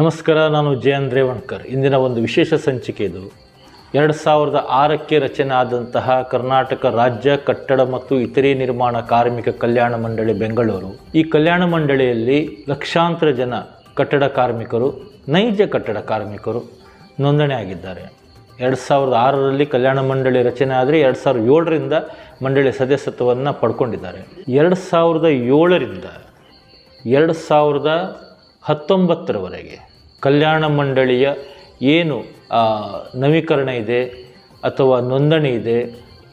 ನಮಸ್ಕಾರ, ನಾನು ಜಯನ್ ರೇವಣ್ಕರ್ ಇಂದಿನ ಒಂದು ವಿಶೇಷ ಸಂಚಿಕೆ ಇದು. ಎರಡು ಸಾವಿರದ ಆರಕ್ಕೆ ರಚನೆ ಆದಂತಹ ಕರ್ನಾಟಕ ರಾಜ್ಯ, ಕಟ್ಟಡ ಮತ್ತು ಇತರೆ ನಿರ್ಮಾಣ ಕಾರ್ಮಿಕ ಕಲ್ಯಾಣ ಮಂಡಳಿ ಬೆಂಗಳೂರು. ಈ ಕಲ್ಯಾಣ ಮಂಡಳಿಯಲ್ಲಿ ಲಕ್ಷಾಂತರ ಜನ ಕಟ್ಟಡ ಕಾರ್ಮಿಕರು, ನೈಜ ಕಟ್ಟಡ ಕಾರ್ಮಿಕರು ನೋಂದಣಿ ಆಗಿದ್ದಾರೆ. ಎರಡು ಸಾವಿರದ ಆರರಲ್ಲಿ ಕಲ್ಯಾಣ ಮಂಡಳಿ ರಚನೆ ಆದರೆ ಎರಡು ಸಾವಿರದ ಏಳರಿಂದ ಮಂಡಳಿ ಸದಸ್ಯತ್ವವನ್ನು ಪಡ್ಕೊಂಡಿದ್ದಾರೆ. ಎರಡು ಸಾವಿರದ ಏಳರಿಂದ ಎರಡು ಸಾವಿರದ ಹತ್ತೊಂಬತ್ತರವರೆಗೆ ಕಲ್ಯಾಣ ಮಂಡಳಿಯ ಏನು ನವೀಕರಣ ಇದೆ ಅಥವಾ ನೋಂದಣಿ ಇದೆ,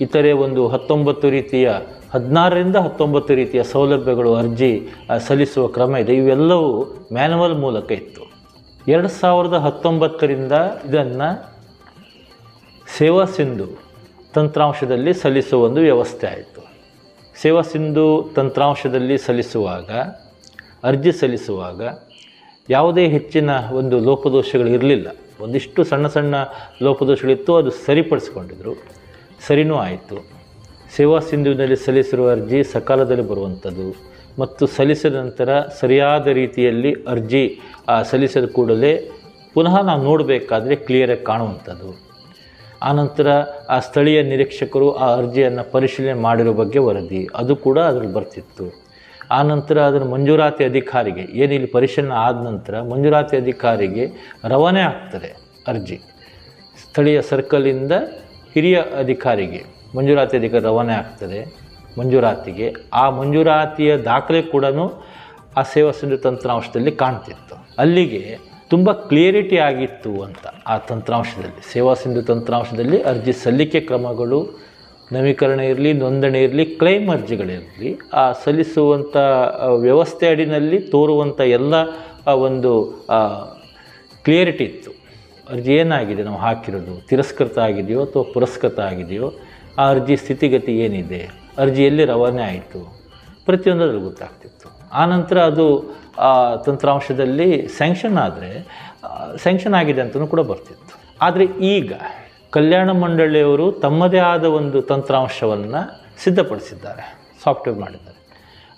ಇತರೆ ಒಂದು ಹತ್ತೊಂಬತ್ತು ರೀತಿಯ, ಹದಿನಾರರಿಂದ ಹತ್ತೊಂಬತ್ತು ರೀತಿಯ ಸೌಲಭ್ಯಗಳು ಅರ್ಜಿ ಸಲ್ಲಿಸುವ ಕ್ರಮ ಇದೆ. ಇವೆಲ್ಲವೂ ಮ್ಯಾನುವಲ್ ಮೂಲಕ ಇತ್ತು. ಎರಡು ಸಾವಿರದ ಹತ್ತೊಂಬತ್ತರಿಂದ ಇದನ್ನು ಸೇವಾ ಸಿಂಧು ತಂತ್ರಾಂಶದಲ್ಲಿ ಸಲ್ಲಿಸುವ ಒಂದು ವ್ಯವಸ್ಥೆ ಆಯಿತು. ಸೇವಾ ಸಿಂಧು ತಂತ್ರಾಂಶದಲ್ಲಿ ಸಲ್ಲಿಸುವಾಗ, ಅರ್ಜಿ ಸಲ್ಲಿಸುವಾಗ ಯಾವುದೇ ಹೆಚ್ಚಿನ ಒಂದು ಲೋಪದೋಷಗಳು ಇರಲಿಲ್ಲ. ಒಂದಿಷ್ಟು ಸಣ್ಣ ಸಣ್ಣ ಲೋಪದೋಷಗಳಿತ್ತು, ಅದು ಸರಿಪಡಿಸ್ಕೊಂಡಿದ್ರು. ಸರಿನೂ ಆಯಿತು. ಸೇವಾ ಸಿಂಧುವಿನಲ್ಲಿ ಸಲ್ಲಿಸಿರುವ ಅರ್ಜಿ ಸಕಾಲದಲ್ಲಿ ಬರುವಂಥದ್ದು ಮತ್ತು ಸಲ್ಲಿಸಿದ ನಂತರ ಸರಿಯಾದ ರೀತಿಯಲ್ಲಿ ಅರ್ಜಿ ಸಲ್ಲಿಸಿದ ಕೂಡಲೇ ಪುನಃ ನಾವು ನೋಡಬೇಕಾದ್ರೆ ಕ್ಲಿಯರಾಗಿ ಕಾಣುವಂಥದ್ದು. ಆನಂತರ ಆ ಸ್ಥಳೀಯ ನಿರೀಕ್ಷಕರು ಆ ಅರ್ಜಿಯನ್ನು ಪರಿಶೀಲನೆ ಮಾಡಿರೋ ಬಗ್ಗೆ ವರದಿ. ಅದು ಕೂಡ ಅದರಲ್ಲಿ ಬರ್ತಿತ್ತು. ಆನಂತರ ಅದನ್ನು ಮಂಜೂರಾತಿ ಅಧಿಕಾರಿಗೆ, ಏನು ಇಲ್ಲಿ ಪರಿಶೀಲನೆ ಆದ ನಂತರ ಮಂಜೂರಾತಿ ಅಧಿಕಾರಿಗೆ ರವಾನೆ ಆಗ್ತದೆ ಅರ್ಜಿ. ಸ್ಥಳೀಯ ಸರ್ಕಲಿಂದ ಹಿರಿಯ ಅಧಿಕಾರಿಗೆ ಮಂಜೂರಾತಿ ಅಧಿಕಾರಿ ರವಾನೆ ಆಗ್ತದೆ ಮಂಜೂರಾತಿಗೆ. ಆ ಮಂಜೂರಾತಿಯ ದಾಖಲೆ ಕೂಡ ಆ ಸೇವಾ ಸಿಂಧು ತಂತ್ರಾಂಶದಲ್ಲಿ ಕಾಣ್ತಿತ್ತು. ಅಲ್ಲಿಗೆ ತುಂಬ ಕ್ಲಿಯರಿಟಿ ಆಗಿತ್ತು ಅಂತ ಆ ತಂತ್ರಾಂಶದಲ್ಲಿ, ಸೇವಾ ಸಿಂಧು ತಂತ್ರಾಂಶದಲ್ಲಿ ಅರ್ಜಿ ಸಲ್ಲಿಕೆ ಕ್ರಮಗಳು ನವೀಕರಣ ಇರಲಿ, ನೋಂದಣಿ ಇರಲಿ ಕ್ಲೈಮ್ ಅರ್ಜಿಗಳಿರಲಿ, ಆ ಸಲ್ಲಿಸುವಂಥ ವ್ಯವಸ್ಥೆ ಅಡಿನಲ್ಲಿ ತೋರುವಂಥ ಎಲ್ಲ ಒಂದು ಕ್ಲಿಯರಿಟಿ ಇತ್ತು. ಅರ್ಜಿ ಏನಾಗಿದೆ, ನಾವು ಹಾಕಿರೋದು? ತಿರಸ್ಕೃತ ಆಗಿದೆಯೋ ಅಥವಾ ಪುರಸ್ಕೃತ ಆಗಿದೆಯೋ? ಆ ಅರ್ಜಿ ಸ್ಥಿತಿಗತಿ ಏನಿದೆ? ಅರ್ಜಿ ಎಲ್ಲಿ ರವಾನೆ ಆಯಿತು? ಪ್ರತಿಯೊಂದು ಅದ್ರಲ್ಲಿ ಗೊತ್ತಾಗ್ತಿತ್ತು ಆನಂತರ ಅದು ತಂತ್ರಾಂಶದಲ್ಲಿ ಸ್ಯಾಂಕ್ಷನ್ ಆದರೆ ಸ್ಯಾಂಕ್ಷನ್ ಆಗಿದೆ ಅಂತಲೂ ಕೂಡ ಬರ್ತಿತ್ತು. ಆದರೆ ಈಗ ಕಲ್ಯಾಣ ಮಂಡಳಿಯವರು ತಮ್ಮದೇ ಆದ ಒಂದು ತಂತ್ರಾಂಶವನ್ನು ಸಿದ್ಧಪಡಿಸಿದ್ದಾರೆ ಸಾಫ್ಟ್ವೇರ್ ಮಾಡಿದ್ದಾರೆ.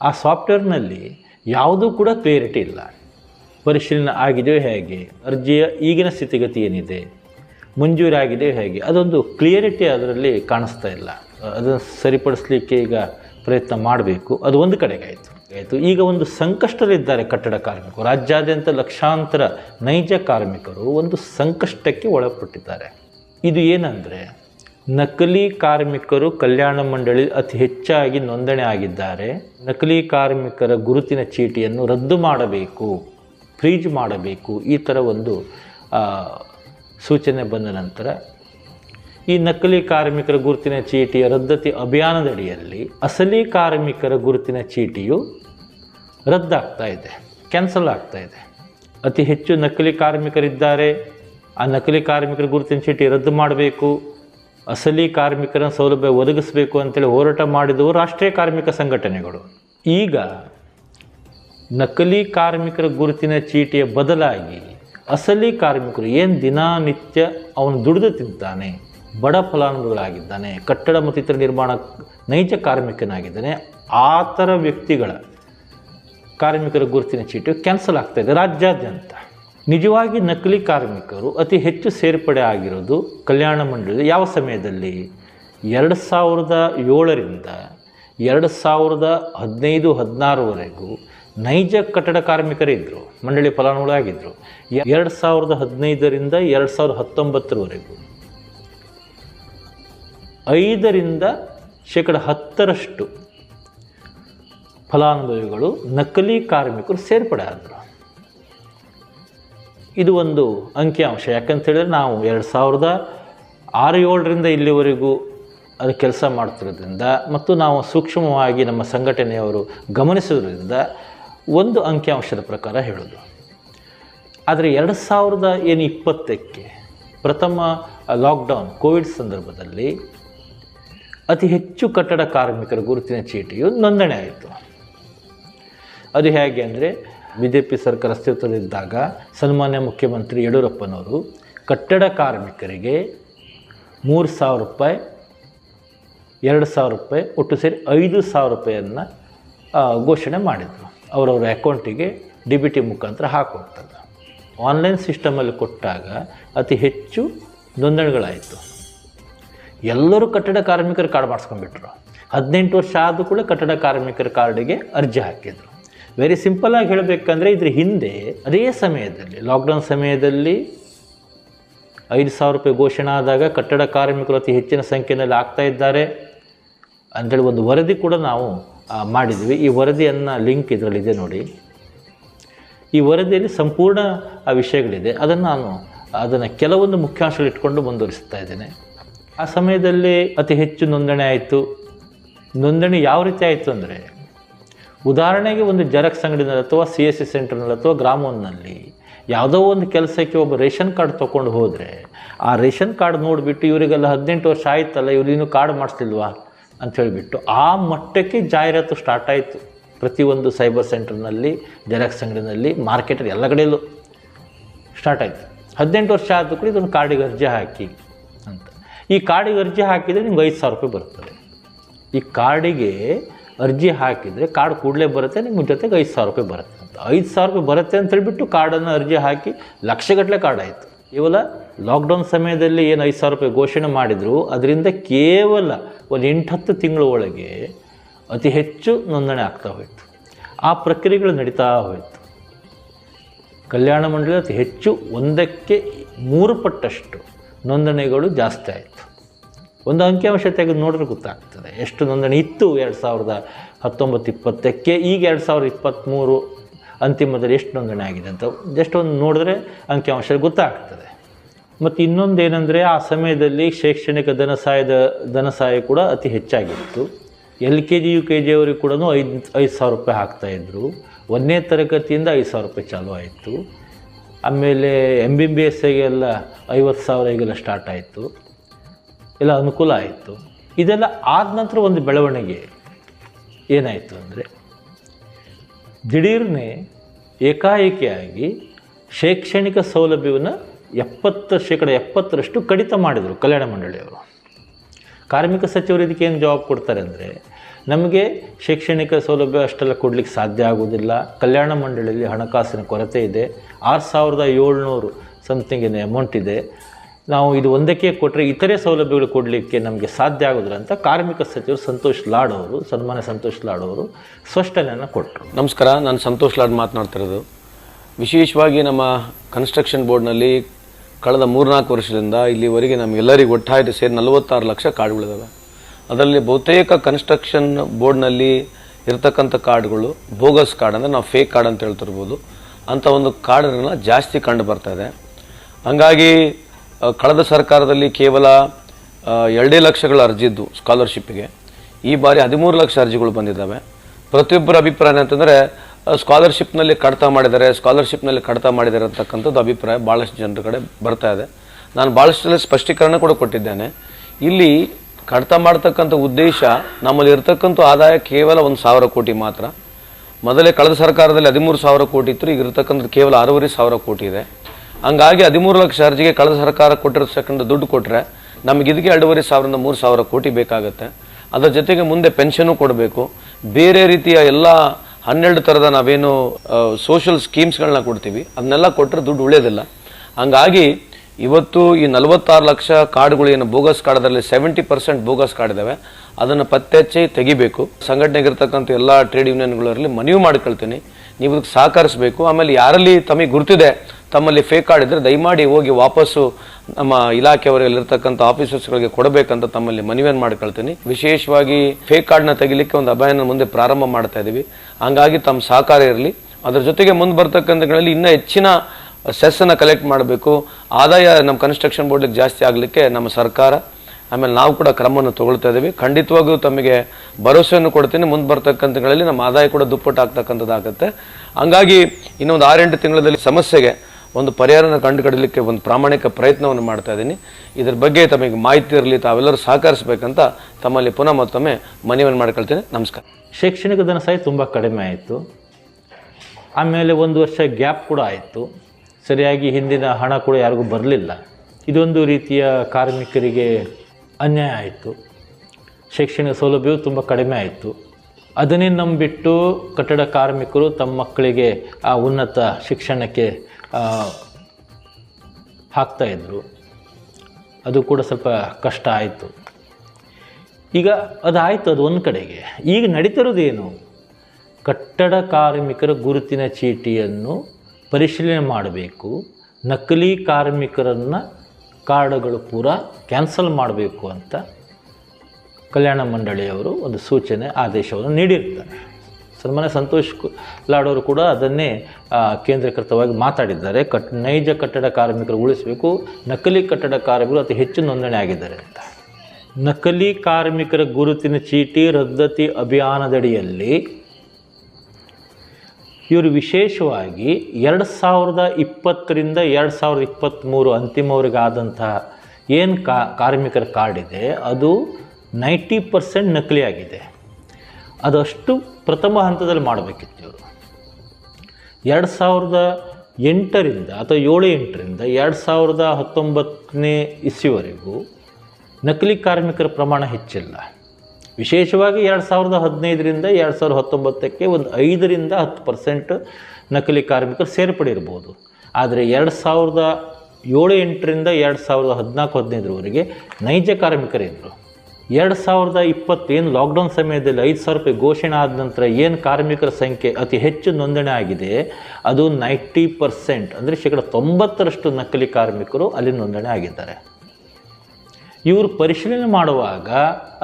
ಆ ಸಾಫ್ಟ್ವೇರ್ನಲ್ಲಿ ಯಾವುದೂ ಕೂಡ ಕ್ಲಿಯರಿಟಿ ಇಲ್ಲ. ಪರಿಶೀಲನೆ ಆಗಿದೆಯೋ ಹೇಗೆ? ಅರ್ಜಿಯ ಈಗಿನ ಸ್ಥಿತಿಗತಿ ಏನಿದೆ ಮಂಜೂರಾಗಿದೆಯೋ ಹೇಗೆ? ಅದೊಂದು ಕ್ಲಿಯರಿಟಿ ಅದರಲ್ಲಿ ಕಾಣಿಸ್ತಾ ಇಲ್ಲ. ಅದನ್ನು ಸರಿಪಡಿಸಲಿಕ್ಕೆ ಈಗ ಪ್ರಯತ್ನ ಮಾಡಬೇಕು. ಅದು ಒಂದು ಕಡೆಗೆ ಆಯಿತು. ಆಯಿತು. ಈಗ ಒಂದು ಸಂಕಷ್ಟದಲ್ಲಿದ್ದಾರೆ ಕಟ್ಟಡ ಕಾರ್ಮಿಕರು. ರಾಜ್ಯಾದ್ಯಂತ ಲಕ್ಷಾಂತರ ನೈಜ ಕಾರ್ಮಿಕರು ಒಂದು ಸಂಕಷ್ಟಕ್ಕೆ ಒಳಪಟ್ಟಿದ್ದಾರೆ. ಇದು ಏನಂದರೆ, ನಕಲಿ ಕಾರ್ಮಿಕರು ಕಲ್ಯಾಣ ಮಂಡಳಿ ಅತಿ ಹೆಚ್ಚಾಗಿ ನೋಂದಣಿ ಆಗಿದ್ದಾರೆ. ನಕಲಿ ಕಾರ್ಮಿಕರ ಗುರುತಿನ ಚೀಟಿಯನ್ನು ರದ್ದು ಮಾಡಬೇಕು, ಫ್ರೀಜ್ ಮಾಡಬೇಕು, ಈ ಥರ ಒಂದು ಸೂಚನೆ ಬಂದ ನಂತರ, ಈ ನಕಲಿ ಕಾರ್ಮಿಕರ ಗುರುತಿನ ಚೀಟಿಯ ರದ್ದತಿ ಅಭಿಯಾನದಡಿಯಲ್ಲಿ ಅಸಲಿ ಕಾರ್ಮಿಕರ ಗುರುತಿನ ಚೀಟಿಯು ರದ್ದಾಗ್ತಾ ಇದೆ, ಕ್ಯಾನ್ಸಲ್ ಆಗ್ತಾ ಇದೆ. ಅತಿ ಹೆಚ್ಚು ನಕಲಿ ಕಾರ್ಮಿಕರಿದ್ದಾರೆ. ಆ ನಕಲಿ ಕಾರ್ಮಿಕರ ಗುರುತಿನ ಚೀಟಿ ರದ್ದು ಮಾಡಬೇಕು, ಅಸಲಿ ಕಾರ್ಮಿಕರ ಸೌಲಭ್ಯ ಒದಗಿಸಬೇಕು ಅಂತೇಳಿ ಹೋರಾಟ ಮಾಡಿದವು ರಾಷ್ಟ್ರೀಯ ಕಾರ್ಮಿಕ ಸಂಘಟನೆಗಳು. ಈಗ ನಕಲಿ ಕಾರ್ಮಿಕರ ಗುರುತಿನ ಚೀಟಿಯ ಬದಲಾಗಿ ಅಸಲಿ ಕಾರ್ಮಿಕರು ಏನು ದಿನನಿತ್ಯ ಅವನು ದುಡಿದು ತಿಂತಾನೆ, ಬಡ ಫಲಾನುಭವಿಗಳಾಗಿದ್ದಾನೆ, ಕಟ್ಟಡ ಮತ್ತು ಇತರ ನಿರ್ಮಾಣ ನೈಜ ಕಾರ್ಮಿಕನಾಗಿದ್ದಾನೆ, ಆ ಥರ ವ್ಯಕ್ತಿಗಳ ಕಾರ್ಮಿಕರ ಗುರುತಿನ ಚೀಟಿ ಕ್ಯಾನ್ಸಲ್ ಆಗ್ತಾಯಿದೆ ರಾಜ್ಯಾದ್ಯಂತ. ನಿಜವಾಗಿ ನಕಲಿ ಕಾರ್ಮಿಕರು ಅತಿ ಹೆಚ್ಚು ಸೇರ್ಪಡೆ ಆಗಿರೋದು ಕಲ್ಯಾಣ ಮಂಡಳಿ ಯಾವ ಸಮಯದಲ್ಲಿ? ಎರಡು ಸಾವಿರದ ಏಳರಿಂದ ಎರಡು ಸಾವಿರದ ಹದಿನೈದು ಹದಿನಾರವರೆಗೂ ನೈಜ ಕಟ್ಟಡ ಕಾರ್ಮಿಕರಿದ್ದರು ಮಂಡಳಿ ಫಲಾನುಭವಿಯಾಗಿದ್ದರು ಎರಡು ಸಾವಿರದ ಹದಿನೈದರಿಂದ ಎರಡು ಸಾವಿರದ ಹತ್ತೊಂಬತ್ತರವರೆಗೂ ಐದರಿಂದ ಶೇಕಡ ಹತ್ತರಷ್ಟು ಫಲಾನುಭವಿಗಳು ನಕಲಿ ಕಾರ್ಮಿಕರು ಸೇರ್ಪಡೆ ಆದರು. ಇದು ಒಂದು ಅಂಕಿಅಂಶ. ಯಾಕಂತ ಹೇಳಿದ್ರೆ ನಾವು ಎರಡು ಸಾವಿರದ ಆರು ಏಳರಿಂದ ಇಲ್ಲಿವರೆಗೂ ಅದು ಕೆಲಸ ಮಾಡ್ತಿರೋದ್ರಿಂದ ಮತ್ತು ನಾವು ಸೂಕ್ಷ್ಮವಾಗಿ ನಮ್ಮ ಸಂಘಟನೆಯವರು ಗಮನಿಸೋದ್ರಿಂದ ಒಂದು ಅಂಕಿಅಂಶದ ಪ್ರಕಾರ ಹೇಳೋದು. ಆದರೆ ಎರಡು ಸಾವಿರದ ಏನು ಇಪ್ಪತ್ತಕ್ಕೆ ಪ್ರಥಮ ಲಾಕ್ಡೌನ್, ಕೋವಿಡ್ ಸಂದರ್ಭದಲ್ಲಿ ಅತಿ ಹೆಚ್ಚು ಕಟ್ಟಡ ಕಾರ್ಮಿಕರ ಗುರುತಿನ ಚೀಟಿಯು ನೋಂದಣಿ ಆಯಿತು. ಅದು ಹೇಗೆ ಅಂದರೆ ಬಿ ಜೆ ಪಿ ಸರ್ಕಾರ ಅಸ್ತಿತ್ವದಲ್ಲಿದ್ದಾಗ ಸನ್ಮಾನ್ಯ ಮುಖ್ಯಮಂತ್ರಿ ಯಡಿಯೂರಪ್ಪನವರು ಕಟ್ಟಡ ಕಾರ್ಮಿಕರಿಗೆ ಮೂರು ಸಾವಿರ ರೂಪಾಯಿ, ಎರಡು ಸಾವಿರ ರೂಪಾಯಿ, ಒಟ್ಟು ಸೇರಿ ಐದು ಸಾವಿರ ರೂಪಾಯಿಯನ್ನು ಘೋಷಣೆ ಮಾಡಿದರು. ಅವರವ್ರ ಅಕೌಂಟಿಗೆ ಡಿ ಬಿ ಟಿ ಮುಖಾಂತರ ಹಾಕೊಡ್ತದೆ ಆನ್ಲೈನ್ ಸಿಸ್ಟಮಲ್ಲಿ ಕೊಟ್ಟಾಗ ಅತಿ ಹೆಚ್ಚು ನೋಂದಣಿಗಳಾಯಿತು. ಎಲ್ಲರೂ ಕಟ್ಟಡ ಕಾರ್ಮಿಕರ ಕಾರ್ಡ್ ಮಾಡಿಸ್ಕೊಂಡ್ಬಿಟ್ರು. ಹದಿನೆಂಟು ವರ್ಷ ಆದರೂ ಕೂಡ ಕಟ್ಟಡ ಕಾರ್ಮಿಕರ ಕಾರ್ಡಿಗೆ ಅರ್ಜಿ ಹಾಕಿದರು. ವೆರಿ ಸಿಂಪಲಾಗಿ ಹೇಳಬೇಕಂದ್ರೆ ಇದ್ರ ಹಿಂದೆ ಅದೇ ಸಮಯದಲ್ಲಿ ಲಾಕ್ಡೌನ್ ಸಮಯದಲ್ಲಿ ಐದು ಸಾವಿರ ರೂಪಾಯಿ ಘೋಷಣೆ ಆದಾಗ ಕಟ್ಟಡ ಕಾರ್ಮಿಕರು ಅತಿ ಹೆಚ್ಚಿನ ಸಂಖ್ಯೆಯಲ್ಲಿ ಆಗ್ತಾ ಇದ್ದಾರೆ ಅಂಥೇಳಿ ಒಂದು ವರದಿ ಕೂಡ ನಾವು ಮಾಡಿದ್ವಿ. ಈ ವರದಿಯನ್ನು ಲಿಂಕ್ ಇದರಲ್ಲಿದೆ ನೋಡಿ. ಈ ವರದಿಯಲ್ಲಿ ಸಂಪೂರ್ಣ, ಆ, ವಿಷಯಗಳಿದೆ. ಅದನ್ನು ನಾನು, ಅದನ್ನು ಕೆಲವೊಂದು ಮುಖ್ಯಾಂಶಗಳು ಇಟ್ಕೊಂಡು ಮುಂದುವರಿಸ್ತಾ ಇದ್ದೇನೆ. ಆ ಸಮಯದಲ್ಲಿ ಅತಿ ಹೆಚ್ಚು ನೋಂದಣಿ ಆಯಿತು. ನೋಂದಣಿ ಯಾವ ರೀತಿ ಆಯಿತು ಅಂದರೆ ಉದಾಹರಣೆಗೆ ಒಂದು ಜೆರಾಕ್ಸ್ ಅಂಗಡಿನಲ್ಲಿ ಅಥವಾ ಸಿ ಎಸ್ ಸಿ ಸೆಂಟರ್ನಲ್ಲಿ ಅಥವಾ ಗ್ರಾಮವನ್ನಲ್ಲಿ ಯಾವುದೋ ಒಂದು ಕೆಲಸಕ್ಕೆ ಒಬ್ಬ ರೇಷನ್ ಕಾರ್ಡ್ ತೊಗೊಂಡು ಹೋದರೆ ಆ ರೇಷನ್ ಕಾರ್ಡ್ ನೋಡಿಬಿಟ್ಟು ಇವರಿಗೆಲ್ಲ ಹದಿನೆಂಟು ವರ್ಷ ಆಯ್ತಲ್ಲ, ಇವ್ರು ಇನ್ನೂ ಕಾರ್ಡ್ ಮಾಡಿಸ್ಲಿಲ್ವಾ ಅಂತ ಹೇಳಿಬಿಟ್ಟು ಆ ಮಟ್ಟಕ್ಕೆ ಜಾಹೀರಾತು ಸ್ಟಾರ್ಟ್ ಆಯಿತು. ಪ್ರತಿಯೊಂದು ಸೈಬರ್ ಸೆಂಟರ್ನಲ್ಲಿ, ಜೆರಾಕ್ಸ್ ಅಂಗಡಿನಲ್ಲಿ, ಮಾರ್ಕೆಟಲ್ಲಿ ಎಲ್ಲ ಕಡೆಯಲ್ಲೂ ಸ್ಟಾರ್ಟ್ ಆಯಿತು. ಹದಿನೆಂಟು ವರ್ಷ ಆದ ಕೂಡ ಇದೊಂದು ಕಾರ್ಡಿಗೆ ಅರ್ಜಿ ಹಾಕಿ ಅಂತ. ಈ ಕಾರ್ಡಿಗೆ ಅರ್ಜಿ ಹಾಕಿದರೆ ನಿಮ್ಗೆ ಐದು ಸಾವಿರ ರೂಪಾಯಿ ಬರ್ತದೆ. ಈ ಕಾರ್ಡಿಗೆ ಅರ್ಜಿ ಹಾಕಿದರೆ ಕಾರ್ಡ್ ಕೂಡಲೇ ಬರುತ್ತೆ, ನಿಮ್ಮ ಜೊತೆಗೆ ಐದು ಸಾವಿರ ರೂಪಾಯಿ ಬರುತ್ತೆ ಅಂತ. ಐದು ಸಾವಿರ ರೂಪಾಯಿ ಬರುತ್ತೆ ಅಂತ ಹೇಳಿಬಿಟ್ಟು ಕಾರ್ಡನ್ನು ಅರ್ಜಿ ಹಾಕಿ ಲಕ್ಷಗಟ್ಟಲೆ ಕಾರ್ಡ್ ಆಯಿತು. ಕೇವಲ ಲಾಕ್ಡೌನ್ ಸಮಯದಲ್ಲಿ ಏನು ಐದು ಸಾವಿರ ರೂಪಾಯಿ ಘೋಷಣೆ ಮಾಡಿದರೂ, ಅದರಿಂದ ಕೇವಲ ಒಂದು ಎಂಟು ಹತ್ತು ತಿಂಗಳ ಒಳಗೆ ಅತಿ ಹೆಚ್ಚು ನೋಂದಣಿ ಆಗ್ತಾ ಹೋಯಿತು. ಆ ಪ್ರಕ್ರಿಯೆಗಳು ನಡೀತಾ ಹೋಯಿತು. ಕಲ್ಯಾಣ ಮಂಡಳಿ ಅತಿ ಹೆಚ್ಚು ಒಂದಕ್ಕೆ ಮೂರು ಪಟ್ಟಷ್ಟು ನೋಂದಣಿಗಳು ಜಾಸ್ತಿ ಆಯಿತು. ಒಂದು ಅಂಕಿಅಂಶ ತೆಗೆದು ನೋಡಿದ್ರೆ ಗೊತ್ತಾಗ್ತದೆ. ಎಷ್ಟು ನೋಂದಣಿ ಇತ್ತು ಎರಡು ಸಾವಿರದ ಹತ್ತೊಂಬತ್ತು ಇಪ್ಪತ್ತಕ್ಕೆ, ಈಗ ಎರಡು ಸಾವಿರದ ಇಪ್ಪತ್ತ್ಮೂರು ಅಂತಿಮದಲ್ಲಿ ಎಷ್ಟು ನೋಂದಣಿ ಆಗಿದೆ ಅಂತ ಜಸ್ಟ್ ಒಂದು ನೋಡಿದ್ರೆ ಅಂಕಿಅಂಶ ಗೊತ್ತಾಗ್ತದೆ. ಮತ್ತು ಇನ್ನೊಂದು ಏನಂದರೆ ಆ ಸಮಯದಲ್ಲಿ ಶೈಕ್ಷಣಿಕ ಧನ ಸಹಾಯದ ಧನ ಸಹಾಯ ಕೂಡ ಅತಿ ಹೆಚ್ಚಾಗಿತ್ತು. L K G, U K G ಅವ್ರಿಗೆ ಕೂಡ ಐದು ಐದು ಸಾವಿರ ರೂಪಾಯಿ ಹಾಕ್ತಾಯಿದ್ರು ಒಂದನೇ ತರಗತಿಯಿಂದ ಐದು ಸಾವಿರ ರೂಪಾಯಿ ಚಾಲೂ ಆಯಿತು. ಆಮೇಲೆ ಎಂ ಬಿ ಬಿ ಎಸ್ಸಿಗೆಲ್ಲ ಐವತ್ತು ಸಾವಿರ ಈಗೆಲ್ಲ ಸ್ಟಾರ್ಟ್ ಆಯಿತು. ಎಲ್ಲ ಅನುಕೂಲ ಆಯಿತು. ಇದೆಲ್ಲ ಆದ ನಂತರ ಒಂದು ಬೆಳವಣಿಗೆ ಏನಾಯಿತು ಅಂದರೆ, ದಿಢೀರ್ನೆ ಏಕಾಏಕಿಯಾಗಿ ಶೈಕ್ಷಣಿಕ ಸೌಲಭ್ಯವನ್ನು ಎಪ್ಪತ್ತು ಶೇಕಡ ಎಪ್ಪತ್ತರಷ್ಟು ಕಡಿತ ಮಾಡಿದರು ಕಲ್ಯಾಣ ಮಂಡಳಿಯವರು. ಕಾರ್ಮಿಕ ಸಚಿವರು ಇದಕ್ಕೆ ಏನು ಜವಾಬ್ ಕೊಡ್ತಾರೆ ಅಂದರೆ, ನಮಗೆ ಶೈಕ್ಷಣಿಕ ಸೌಲಭ್ಯ ಅಷ್ಟೆಲ್ಲ ಕೊಡಲಿಕ್ಕೆ ಸಾಧ್ಯ ಆಗೋದಿಲ್ಲ ಕಲ್ಯಾಣ ಮಂಡಳಿಯಲ್ಲಿ ಹಣಕಾಸಿನ ಕೊರತೆ ಇದೆ. ಆರು ಸಾವಿರದ ಏಳ್ನೂರು ಸಮಥಿಂಗಿನ ಅಮೌಂಟ್ ಇದೆ. ನಾವು ಇದು ಒಂದಕ್ಕೆ ಕೊಟ್ಟರೆ ಇತರೆ ಸೌಲಭ್ಯಗಳು ಕೊಡಲಿಕ್ಕೆ ನಮಗೆ ಸಾಧ್ಯ ಆಗೋದಿಲ್ಲ ಅಂತ ಕಾರ್ಮಿಕ ಸಚಿವರು ಸಂತೋಷ್ ಲಾಡ್ ಅವರು, ಸನ್ಮಾನ್ಯ ಸಂತೋಷ್ ಲಾಡ್ ಅವರು ಸ್ಪಷ್ಟನೆಯನ್ನು ಕೊಟ್ಟರು ನಮಸ್ಕಾರ, ನಾನು ಸಂತೋಷ್ ಲಾಡ್ ಮಾತನಾಡ್ತಿರೋದು. ವಿಶೇಷವಾಗಿ ನಮ್ಮ ಕನ್ಸ್ಟ್ರಕ್ಷನ್ ಬೋರ್ಡ್ನಲ್ಲಿ ಕಳೆದ ಮೂರ್ನಾಲ್ಕು ವರ್ಷದಿಂದ ಇಲ್ಲಿವರೆಗೆ ನಮಗೆಲ್ಲರಿಗೂ ಒಟ್ಟಾಗಿ ಸೇರಿ ನಲವತ್ತಾರು ಲಕ್ಷ ಕಾರ್ಡ್ಗಳಿದಾವೆ ಅದರಲ್ಲಿ ಬಹುತೇಕ ಕನ್ಸ್ಟ್ರಕ್ಷನ್ ಬೋರ್ಡ್ನಲ್ಲಿ ಇರತಕ್ಕಂಥ ಕಾರ್ಡ್ಗಳು ಬೋಗಸ್ ಕಾರ್ಡ್ ಅಂದರೆ ನಾವು ಫೇಕ್ ಕಾರ್ಡ್ ಅಂತ ಹೇಳ್ತಿರ್ಬೋದು. ಅಂಥ ಒಂದು ಕಾರ್ಡನ್ನು ಜಾಸ್ತಿ ಕಂಡು ಬರ್ತಾ ಇದೆ. ಹಂಗಾಗಿ ಕಳೆದ ಸರ್ಕಾರದಲ್ಲಿ ಕೇವಲ ಎರಡೇ ಲಕ್ಷಗಳ ಅರ್ಜಿ ಇದ್ದು ಸ್ಕಾಲರ್ಶಿಪ್ಗೆ. ಈ ಬಾರಿ ಹದಿಮೂರು ಲಕ್ಷ ಅರ್ಜಿಗಳು ಬಂದಿದ್ದಾವೆ. ಪ್ರತಿಯೊಬ್ಬರ ಅಭಿಪ್ರಾಯ ಅಂತಂದರೆ ಸ್ಕಾಲರ್ಶಿಪ್ನಲ್ಲಿ ಕಡಿತ ಮಾಡಿದ್ದಾರೆ, ಸ್ಕಾಲರ್ಶಿಪ್ನಲ್ಲಿ ಕಡಿತ ಮಾಡಿದ್ದಾರೆ ಅಂತಕ್ಕಂಥದ್ದು ಅಭಿಪ್ರಾಯ ಭಾಳಷ್ಟು ಜನರ ಕಡೆ ಬರ್ತಾ ಇದೆ. ನಾನು ಭಾಳಷ್ಟು ಸ್ಪಷ್ಟೀಕರಣ ಕೂಡ ಕೊಟ್ಟಿದ್ದೇನೆ. ಇಲ್ಲಿ ಕಡಿತ ಮಾಡ್ತಕ್ಕಂಥ ಉದ್ದೇಶ ನಮ್ಮಲ್ಲಿ ಇರ್ತಕ್ಕಂಥ ಆದಾಯ ಕೇವಲ ಒಂದು ಸಾವಿರ ಕೋಟಿ ಮಾತ್ರ. ಮೊದಲೇ ಕಳೆದ ಸರ್ಕಾರದಲ್ಲಿ ಹದಿಮೂರು ಸಾವಿರ ಕೋಟಿ ಇತ್ತು, ಈಗ ಇರತಕ್ಕಂಥದ್ದು ಕೇವಲ ಆರೂವರೆ ಸಾವಿರ ಕೋಟಿ ಇದೆ. ಹಂಗಾಗಿ ಹದಿಮೂರು ಲಕ್ಷ ಅರ್ಜಿಗೆ ಕಳೆದ ಸರ್ಕಾರ ಕೊಟ್ಟಿರ್ತಕ್ಕಂಥ ದುಡ್ಡು ಕೊಟ್ಟರೆ ನಮಗೆ ಇದಕ್ಕೆ ಎರಡೂವರೆ ಸಾವಿರದಿಂದ ಮೂರು ಸಾವಿರ ಕೋಟಿ ಬೇಕಾಗುತ್ತೆ. ಅದರ ಜೊತೆಗೆ ಮುಂದೆ ಪೆನ್ಷನು ಕೊಡಬೇಕು. ಬೇರೆ ರೀತಿಯ ಎಲ್ಲ ಹನ್ನೆರಡು ಥರದ ನಾವೇನು ಸೋಷಲ್ ಸ್ಕೀಮ್ಸ್ಗಳನ್ನ ಕೊಡ್ತೀವಿ. ಅದನ್ನೆಲ್ಲ ಕೊಟ್ಟರೆ ದುಡ್ಡು ಉಳಿಯೋದಿಲ್ಲ. ಹಂಗಾಗಿ ಇವತ್ತು ಈ ನಲವತ್ತಾರು ಲಕ್ಷ ಕಾರ್ಡ್ಗಳು ಏನು ಬೋಗಸ್ ಕಾರ್ಡದಲ್ಲಿ ಸೆವೆಂಟಿ ಪರ್ಸೆಂಟ್ ಬೋಗಸ್ ಕಾರ್ಡ್ ಇದ್ದಾವೆ ಅದನ್ನು ಪತ್ತೆ ಹಚ್ಚಿ ತೆಗಿಬೇಕು. ಸಂಘಟನೆಗಿರ್ತಕ್ಕಂಥ ಎಲ್ಲ ಟ್ರೇಡ್ ಯೂನಿಯನ್ಗಳಲ್ಲಿ ಮನವಿ ಮಾಡ್ಕೊಳ್ತೀನಿ. ನೀವು ಇದಕ್ಕೆ ಸಹಕರಿಸಬೇಕು. ಆಮೇಲೆ ಯಾರಲ್ಲಿ ತಮಗೆ ಗುರ್ತಿದೆ ತಮ್ಮಲ್ಲಿ ಫೇಕ್ ಕಾರ್ಡ್ ಇದ್ದರೆ ದಯಮಾಡಿ ಹೋಗಿ ವಾಪಸ್ಸು ನಮ್ಮ ಇಲಾಖೆಯವರಲ್ಲಿರ್ತಕ್ಕಂಥ ಆಫೀಸರ್ಸ್ಗಳಿಗೆ ಕೊಡಬೇಕಂತ ತಮ್ಮಲ್ಲಿ ಮನವಿಯನ್ನು ಮಾಡ್ಕೊಳ್ತೀನಿ. ವಿಶೇಷವಾಗಿ ಫೇಕ್ ಕಾರ್ಡ್ನ ತೆಗಿಲಿಕ್ಕೆ ಒಂದು ಅಭಿಯಾನ ಮುಂದೆ ಪ್ರಾರಂಭ ಮಾಡ್ತಾ ಇದ್ದೀವಿ ಹಂಗಾಗಿ ತಮ್ಮ ಸಹಕಾರ ಇರಲಿ. ಅದರ ಜೊತೆಗೆ ಮುಂದೆ ಬರ್ತಕ್ಕಂಥಗಳಲ್ಲಿ ಇನ್ನೂ ಹೆಚ್ಚಿನ ಸೆಸ್ಸನ್ನು ಕಲೆಕ್ಟ್ ಮಾಡಬೇಕು. ಆದಾಯ ನಮ್ಮ ಕನ್ಸ್ಟ್ರಕ್ಷನ್ ಬೋರ್ಡ್ಲಿಕ್ಕೆ ಜಾಸ್ತಿ ಆಗಲಿಕ್ಕೆ ನಮ್ಮ ಸರ್ಕಾರ, ಆಮೇಲೆ ನಾವು ಕೂಡ ಕ್ರಮವನ್ನು ತಗೊಳ್ತಾ ಇದ್ದೀವಿ ಖಂಡಿತವಾಗಿಯೂ ತಮಗೆ ಭರವಸೆಯನ್ನು ಕೊಡ್ತೀನಿ. ಮುಂದೆ ಬರ್ತಕ್ಕಂಥಗಳಲ್ಲಿ ನಮ್ಮ ಆದಾಯ ಕೂಡ ದುಪ್ಪಟ್ಟು ಆಗ್ತಕ್ಕಂಥದ್ದಾಗುತ್ತೆ ಹಂಗಾಗಿ ಇನ್ನೊಂದು ಆರೆಂಟು ತಿಂಗಳಲ್ಲಿ ಸಮಸ್ಯೆಗೆ ಒಂದು ಪರಿಹಾರನ ಕಂಡುಕಡಲಿಕ್ಕೆ ಒಂದು ಪ್ರಾಮಾಣಿಕ ಪ್ರಯತ್ನವನ್ನು ಮಾಡ್ತಾ ಇದ್ದೀನಿ. ಇದ್ರ ಬಗ್ಗೆ ತಮಗೆ ಮಾಹಿತಿ ಇರಲಿ, ತಾವೆಲ್ಲರೂ ಸಹಕರಿಸಬೇಕಂತ ತಮ್ಮಲ್ಲಿ ಪುನಃ ಮತ್ತೊಮ್ಮೆ ಮನವಿಯನ್ನು ಮಾಡ್ಕೊಳ್ತೀನಿ. ನಮಸ್ಕಾರ. ಶೈಕ್ಷಣಿಕ ಸಹಾಯ ತುಂಬ ಕಡಿಮೆ ಆಯಿತು. ಆಮೇಲೆ ಒಂದು ವರ್ಷ ಗ್ಯಾಪ್ ಕೂಡ ಆಯಿತು. ಸರಿಯಾಗಿ ಹಿಂದಿನ ಹಣ ಕೂಡ ಯಾರಿಗೂ ಬರಲಿಲ್ಲ. ಇದೊಂದು ರೀತಿಯ ಕಾರ್ಮಿಕರಿಗೆ ಅನ್ಯಾಯ ಆಯಿತು. ಶೈಕ್ಷಣಿಕ ಸೌಲಭ್ಯವು ತುಂಬ ಕಡಿಮೆ ಆಯಿತು. ಅದನ್ನೇ ನಂಬಿಟ್ಟು ಕಟ್ಟಡ ಕಾರ್ಮಿಕರು ತಮ್ಮ ಮಕ್ಕಳಿಗೆ ಆ ಉನ್ನತ ಶಿಕ್ಷಣಕ್ಕೆ ಹಾಕ್ತಾಯಿದ್ರು ಅದು ಕೂಡ ಸ್ವಲ್ಪ ಕಷ್ಟ ಆಯಿತು. ಈಗ ಅದಾಯಿತು ಅದು ಒಂದು ಕಡೆಗೆ. ಈಗ ನಡೀತಿರೋದೇನು ಕಟ್ಟಡ ಕಾರ್ಮಿಕರ ಗುರುತಿನ ಚೀಟಿಯನ್ನು ಪರಿಶೀಲನೆ ಮಾಡಬೇಕು. ನಕಲಿ ಕಾರ್ಮಿಕರನ್ನು ಕಾರ್ಡ್ಗಳು ಪೂರ ಕ್ಯಾನ್ಸಲ್ ಮಾಡಬೇಕು ಅಂತ ಕಲ್ಯಾಣ ಮಂಡಳಿಯವರು ಒಂದು ಸೂಚನೆ, ಆದೇಶವನ್ನು ನೀಡಿರ್ತಾರೆ. ಸನ್ಮಾನ್ಯ ಸಂತೋಷ್ ಲಾಡೋರು ಕೂಡ ಅದನ್ನೇ ಕೇಂದ್ರೀಕೃತವಾಗಿ ಮಾತಾಡಿದ್ದಾರೆ. ಕಟ್, ನೈಜ ಕಟ್ಟಡ ಕಾರ್ಮಿಕರು ಉಳಿಸಬೇಕು, ನಕಲಿ ಕಟ್ಟಡ ಕಾರ್ಮಿಕರು ಅತಿ ಹೆಚ್ಚು ನೋಂದಣಿ ಆಗಿದ್ದಾರೆ ಅಂತ. ನಕಲಿ ಕಾರ್ಮಿಕರ ಗುರುತಿನ ಚೀಟಿ ರದ್ದತಿ ಅಭಿಯಾನದಡಿಯಲ್ಲಿ ಇವರು ವಿಶೇಷವಾಗಿ ಎರಡು ಸಾವಿರದ ಇಪ್ಪತ್ತರಿಂದ ಎರಡು ಸಾವಿರದ ಇಪ್ಪತ್ತ್ಮೂರು ಅಂತಿಮವರೆಗಾದಂತಹ ಏನು ಕಾ ಕಾರ್ಮಿಕರ ಕಾರ್ಡ್ ಇದೆ, ಅದು ನೈಂಟಿ ಪರ್ಸೆಂಟ್ ನಕಲಿಯಾಗಿದೆ. ಅದಷ್ಟು ಪ್ರಥಮ ಹಂತದಲ್ಲಿ ಮಾಡಬೇಕಿತ್ತು ಇವರು. ಎರಡು ಸಾವಿರದ ಎಂಟರಿಂದ ಅಥವಾ ಏಳು ಎಂಟರಿಂದ ಎರಡು ಸಾವಿರದ ಹತ್ತೊಂಬತ್ತನೇ ಇಸ್ವಿವರೆಗೂ ನಕಲಿ ಕಾರ್ಮಿಕರ ಪ್ರಮಾಣ ಹೆಚ್ಚಿಲ್ಲ. ವಿಶೇಷವಾಗಿ ಎರಡು ಸಾವಿರದ ಹದಿನೈದರಿಂದ ಎರಡು ಸಾವಿರದ ಹತ್ತೊಂಬತ್ತಕ್ಕೆ ಒಂದು ಐದರಿಂದ ಹತ್ತು ಪರ್ಸೆಂಟ್ ನಕಲಿ ಕಾರ್ಮಿಕರು ಸೇರ್ಪಡಿರ್ಬೋದು ಆದರೆ ಎರಡು ಸಾವಿರದ ಏಳು ಎಂಟರಿಂದ ಎರಡು ಸಾವಿರದ ಹದಿನಾಲ್ಕು, ಹದಿನೈದರವರೆಗೆ ನೈಜ ಕಾರ್ಮಿಕರಿದ್ದರು ಎರಡು ಸಾವಿರದ ಇಪ್ಪತ್ತೇನು ಲಾಕ್ಡೌನ್ ಸಮಯದಲ್ಲಿ ಐದು ಸಾವಿರ ರೂಪಾಯಿ ಘೋಷಣೆ ಆದ ನಂತರ ಏನು ಕಾರ್ಮಿಕರ ಸಂಖ್ಯೆ ಅತಿ ಹೆಚ್ಚು ನೋಂದಣಿ ಆಗಿದೆ? ಅದು ನೈಂಟಿ ಪರ್ಸೆಂಟ್, ಅಂದರೆ ಶೇಕಡ ತೊಂಬತ್ತರಷ್ಟು ನಕಲಿ ಕಾರ್ಮಿಕರು ಅಲ್ಲಿ ನೋಂದಣಿ ಆಗಿದ್ದಾರೆ. ಇವರು ಪರಿಶೀಲನೆ ಮಾಡುವಾಗ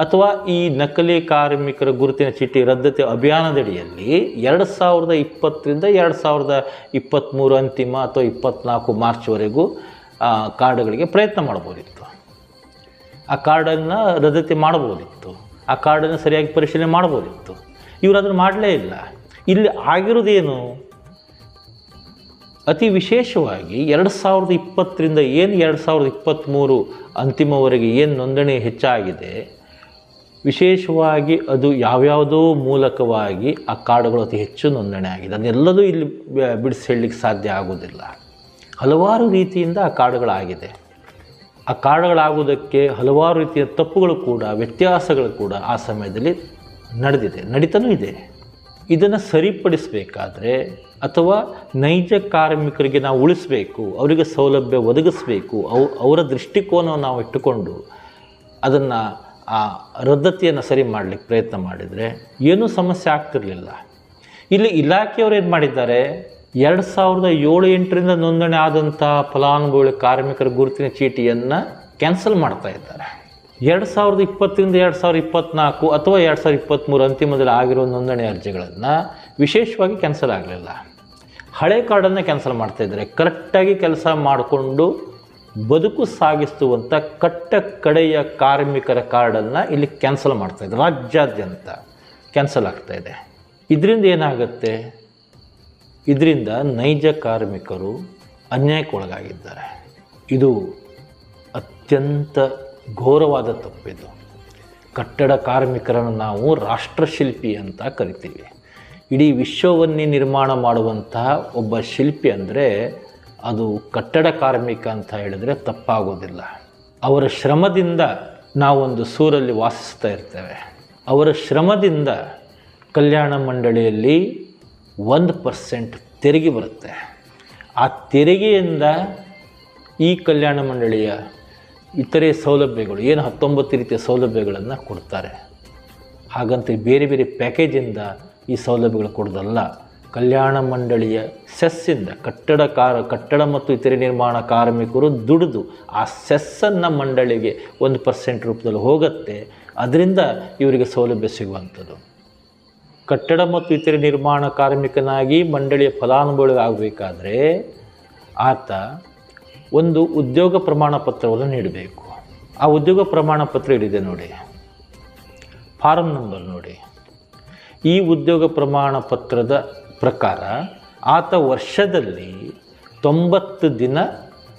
ಅಥವಾ ಈ ನಕಲಿ ಕಾರ್ಮಿಕರ ಗುರುತಿನ ಚೀಟಿ ರದ್ದತಿ ಅಭಿಯಾನದಡಿಯಲ್ಲಿ ಎರಡು ಸಾವಿರದ ಇಪ್ಪತ್ತರಿಂದ ಎರಡು ಸಾವಿರದ ಇಪ್ಪತ್ತ್ಮೂರು ಅಂತಿಮ ಅಥವಾ ಇಪ್ಪತ್ತ್ನಾಲ್ಕು ಮಾರ್ಚ್ವರೆಗೂ ಕಾರ್ಡ್ಗಳಿಗೆ ಪ್ರಯತ್ನ ಮಾಡ್ಬೋದಿತ್ತು ಆ ಕಾರ್ಡನ್ನು ರದ್ದತಿ ಮಾಡ್ಬೋದಿತ್ತು ಆ ಕಾರ್ಡನ್ನು ಸರಿಯಾಗಿ ಪರಿಶೀಲನೆ ಮಾಡ್ಬೋದಿತ್ತು ಇವರು ಅದನ್ನು ಮಾಡಲೇ ಇಲ್ಲ. ಇಲ್ಲಿ ಆಗಿರೋದೇನು ಅತಿ ವಿಶೇಷವಾಗಿ ಎರಡು ಸಾವಿರದ ಇಪ್ಪತ್ತರಿಂದ ಏನು ಎರಡು ಸಾವಿರದ ಇಪ್ಪತ್ತ್ಮೂರು ಅಂತಿಮವರೆಗೆ ಏನು ನೋಂದಣಿ ಹೆಚ್ಚಾಗಿದೆ, ವಿಶೇಷವಾಗಿ ಅದು ಯಾವ್ಯಾವುದೋ ಮೂಲಕವಾಗಿ ಆ ಕಾರ್ಡುಗಳು ಅತಿ ಹೆಚ್ಚು ನೋಂದಣಿ ಆಗಿದೆ. ಅದನ್ನೆಲ್ಲದೂ ಇಲ್ಲಿ ಬಿಡಿಸಿ ಹೇಳಲಿಕ್ಕೆ ಸಾಧ್ಯ ಆಗೋದಿಲ್ಲ ಹಲವಾರು ರೀತಿಯಿಂದ ಆ ಕಾರ್ಡ್ಗಳಾಗಿದೆ. ಆ ಕಾರಣಗಳಾಗುವುದಕ್ಕೆ ಹಲವಾರು ರೀತಿಯ ತಪ್ಪುಗಳು ಕೂಡ, ವ್ಯತ್ಯಾಸಗಳು ಕೂಡ ಆ ಸಮಯದಲ್ಲಿ ನಡೆದಿದೆ, ನಡೀತಾನೂ ಇದೆ. ಇದನ್ನು ಸರಿಪಡಿಸಬೇಕಾದ್ರೆ ಅಥವಾ ನೈಜ ಕಾರ್ಮಿಕರಿಗೆ ನಾವು ಉಳಿಸಬೇಕು, ಅವರಿಗೆ ಸೌಲಭ್ಯ ಒದಗಿಸಬೇಕು, ಅವು ಅವರ ದೃಷ್ಟಿಕೋನವನ್ನು ನಾವು ಇಟ್ಟುಕೊಂಡು ಅದನ್ನು ಆ ರದ್ದತಿಯನ್ನು ಸರಿ ಮಾಡಲಿಕ್ಕೆ ಪ್ರಯತ್ನ ಮಾಡಿದರೆ ಏನೂ ಸಮಸ್ಯೆ ಆಗ್ತಿರಲಿಲ್ಲ. ಇಲ್ಲಿ ಇಲಾಖೆಯವರು ಏನು ಮಾಡಿದ್ದಾರೆ? ಎರಡು ಸಾವಿರದ ಏಳು ಎಂಟರಿಂದ ನೋಂದಣಿ ಆದಂಥ ಫಲಾನುಭವಿ ಕಾರ್ಮಿಕರ ಗುರುತಿನ ಚೀಟಿಯನ್ನು ಕ್ಯಾನ್ಸಲ್ ಮಾಡ್ತಾ ಇದ್ದಾರೆ. ಎರಡು ಸಾವಿರದ ಇಪ್ಪತ್ತರಿಂದ ಎರಡು ಸಾವಿರದ ಇಪ್ಪತ್ತ್ನಾಲ್ಕು ಅಥವಾ ಎರಡು ಸಾವಿರದ ಇಪ್ಪತ್ತ್ಮೂರು ಅಂತಿಮದಲ್ಲಿ ಆಗಿರೋ ನೋಂದಣಿ ಅರ್ಜಿಗಳನ್ನು ವಿಶೇಷವಾಗಿ ಕ್ಯಾನ್ಸಲ್ ಆಗಲಿಲ್ಲ. ಹಳೆ ಕಾರ್ಡನ್ನು ಕ್ಯಾನ್ಸಲ್ ಮಾಡ್ತಾ ಇದ್ದಾರೆ. ಕರೆಕ್ಟಾಗಿ ಕೆಲಸ ಮಾಡಿಕೊಂಡು ಬದುಕು ಸಾಗಿಸುವಂಥ ಕಟ್ಟ ಕಡೆಯ ಕಾರ್ಮಿಕರ ಕಾರ್ಡನ್ನು ಇಲ್ಲಿ ಕ್ಯಾನ್ಸಲ್ ಮಾಡ್ತಾ ಇದ್ದಾರೆ. ರಾಜ್ಯಾದ್ಯಂತ ಕ್ಯಾನ್ಸಲ್ ಆಗ್ತಾ ಇದೆ. ಇದರಿಂದ ಏನಾಗುತ್ತೆ? ಇದರಿಂದ ನೈಜ ಕಾರ್ಮಿಕರು ಅನ್ಯಾಯಕ್ಕೊಳಗಾಗಿದ್ದಾರೆ. ಇದು ಅತ್ಯಂತ ಘೋರವಾದ ತಪ್ಪಿದು. ಕಟ್ಟಡ ಕಾರ್ಮಿಕರನ್ನು ನಾವು ರಾಷ್ಟ್ರಶಿಲ್ಪಿ ಅಂತ ಕರಿತೀವಿ. ಇಡೀ ವಿಶ್ವವನ್ನೇ ನಿರ್ಮಾಣ ಮಾಡುವಂತಹ ಒಬ್ಬ ಶಿಲ್ಪಿ ಅಂದರೆ ಅದು ಕಟ್ಟಡ ಕಾರ್ಮಿಕ ಅಂತ ಹೇಳಿದರೆ ತಪ್ಪಾಗೋದಿಲ್ಲ. ಅವರ ಶ್ರಮದಿಂದ ನಾವೊಂದು ಸೂರಲ್ಲಿ ವಾಸಿಸ್ತಾ ಇರ್ತೇವೆ. ಅವರ ಶ್ರಮದಿಂದ ಕಲ್ಯಾಣ ಮಂಡಳಿಯಲ್ಲಿ ಒಂದು ಪರ್ಸೆಂಟ್ ತೆರಿಗೆ ಬರುತ್ತೆ. ಆ ತೆರಿಗೆಯಿಂದ ಈ ಕಲ್ಯಾಣ ಮಂಡಳಿಯ ಇತರೆ ಸೌಲಭ್ಯಗಳು, ಏನು ಹತ್ತೊಂಬತ್ತು ರೀತಿಯ ಸೌಲಭ್ಯಗಳನ್ನು ಕೊಡ್ತಾರೆ. ಹಾಗಂತ ಬೇರೆ ಬೇರೆ ಪ್ಯಾಕೇಜಿಂದ ಈ ಸೌಲಭ್ಯಗಳು ಕೊಡೋದಲ್ಲ ಕಲ್ಯಾಣ ಮಂಡಳಿಯ ಸೆಸ್ಸಿಂದ ಕಟ್ಟಡ ಕಾರ, ಕಟ್ಟಡ ಮತ್ತು ಇತರೆ ನಿರ್ಮಾಣ ಕಾರ್ಮಿಕರು ದುಡಿದು ಆ ಸೆಸ್ಸನ್ನು ಮಂಡಳಿಗೆ ಒಂದು ಪರ್ಸೆಂಟ್ ರೂಪದಲ್ಲಿ ಹೋಗುತ್ತೆ. ಅದರಿಂದ ಇವರಿಗೆ ಸೌಲಭ್ಯ ಸಿಗುವಂಥದ್ದು. ಕಟ್ಟಡ ಮತ್ತು ಇತರೆ ನಿರ್ಮಾಣ ಕಾರ್ಮಿಕನಾಗಿ ಮಂಡಳಿಯ ಫಲಾನುಭವಿ ಆಗಬೇಕಾದ್ರೆ ಆತ ಒಂದು ಉದ್ಯೋಗ ಪ್ರಮಾಣ ಪತ್ರವನ್ನು ನೀಡಬೇಕು. ಆ ಉದ್ಯೋಗ ಪ್ರಮಾಣ ಪತ್ರ ಹಿಡಿದೆ ನೋಡಿ? ಫಾರಂ ನಂಬರ್ ನೋಡಿ. ಈ ಉದ್ಯೋಗ ಪ್ರಮಾಣ ಪತ್ರದ ಪ್ರಕಾರ ಆತ ವರ್ಷದಲ್ಲಿ ತೊಂಬತ್ತು ದಿನ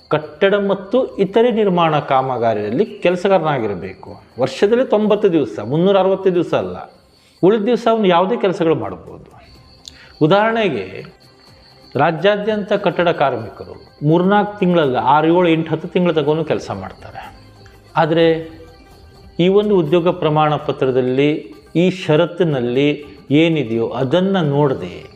ಕಟ್ಟಡ ಮತ್ತು ಇತರೆ ನಿರ್ಮಾಣ ಕಾಮಗಾರಿಯಲ್ಲಿ ಕೆಲಸಗಾರನಾಗಿರಬೇಕು. ವರ್ಷದಲ್ಲಿ ತೊಂಬತ್ತು ದಿವಸ ಮುನ್ನೂರ ಅರವತ್ತು ದಿವಸ ಅಲ್ಲ. ಉಳಿದ ದಿವಸ ಅವನು ಯಾವುದೇ ಕೆಲಸಗಳು ಮಾಡ್ಬೋದು ಉದಾಹರಣೆಗೆ, ರಾಜ್ಯಾದ್ಯಂತ ಕಟ್ಟಡ ಕಾರ್ಮಿಕರು ಮೂರ್ನಾಲ್ಕು ತಿಂಗಳಲ್ಲ, ಆರು, ಏಳು, ಎಂಟು, ಹತ್ತು ತಿಂಗಳ ತಗೊಂಡು ಕೆಲಸ ಮಾಡ್ತಾರೆ. ಆದರೆ, ಈ ಒಂದು ಉದ್ಯೋಗ ಪ್ರಮಾಣ ಪತ್ರದಲ್ಲಿ, ಈ ಷರತ್ತಿನಲ್ಲಿ ಏನಿದೆಯೋ ಅದನ್ನು ನೋಡದೆ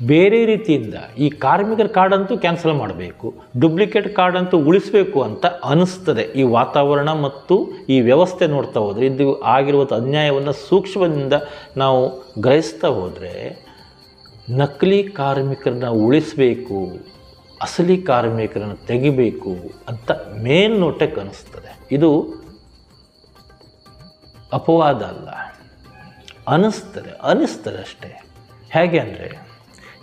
ಬೇರೆ ರೀತಿಯಿಂದ ಈ ಕಾರ್ಮಿಕರ ಕಾರ್ಡ್ ಅಂತೂ ಕ್ಯಾನ್ಸಲ್ ಮಾಡಬೇಕು ಡುಪ್ಲಿಕೇಟ್ ಕಾರ್ಡ್ ಅಂತೂ ಉಳಿಸಬೇಕು ಅಂತ ಅನಿಸ್ತದೆ ಈ ವಾತಾವರಣ ಮತ್ತು ಈ ವ್ಯವಸ್ಥೆ ನೋಡ್ತಾ ಹೋದರೆ ಇದು ಆಗಿರುವಂಥ ಅನ್ಯಾಯವನ್ನು ಸೂಕ್ಷ್ಮದಿಂದ ನಾವು ಗ್ರಹಿಸ್ತಾ ಹೋದರೆ, ನಕಲಿ ಕಾರ್ಮಿಕರನ್ನ ಉಳಿಸಬೇಕು, ಅಸಲಿ ಕಾರ್ಮಿಕರನ್ನು ತೆಗಿಬೇಕು ಅಂತ ಮೇಲ್ನೋಟಕ್ಕೆ ಅನಿಸ್ತದೆ ಇದು ಅಪವಾದ ಅಲ್ಲ. ಅನಿಸ್ತದೆ ಅನಿಸ್ತದೆ ಅಷ್ಟೇ. ಹೇಗೆ ಅಂದರೆ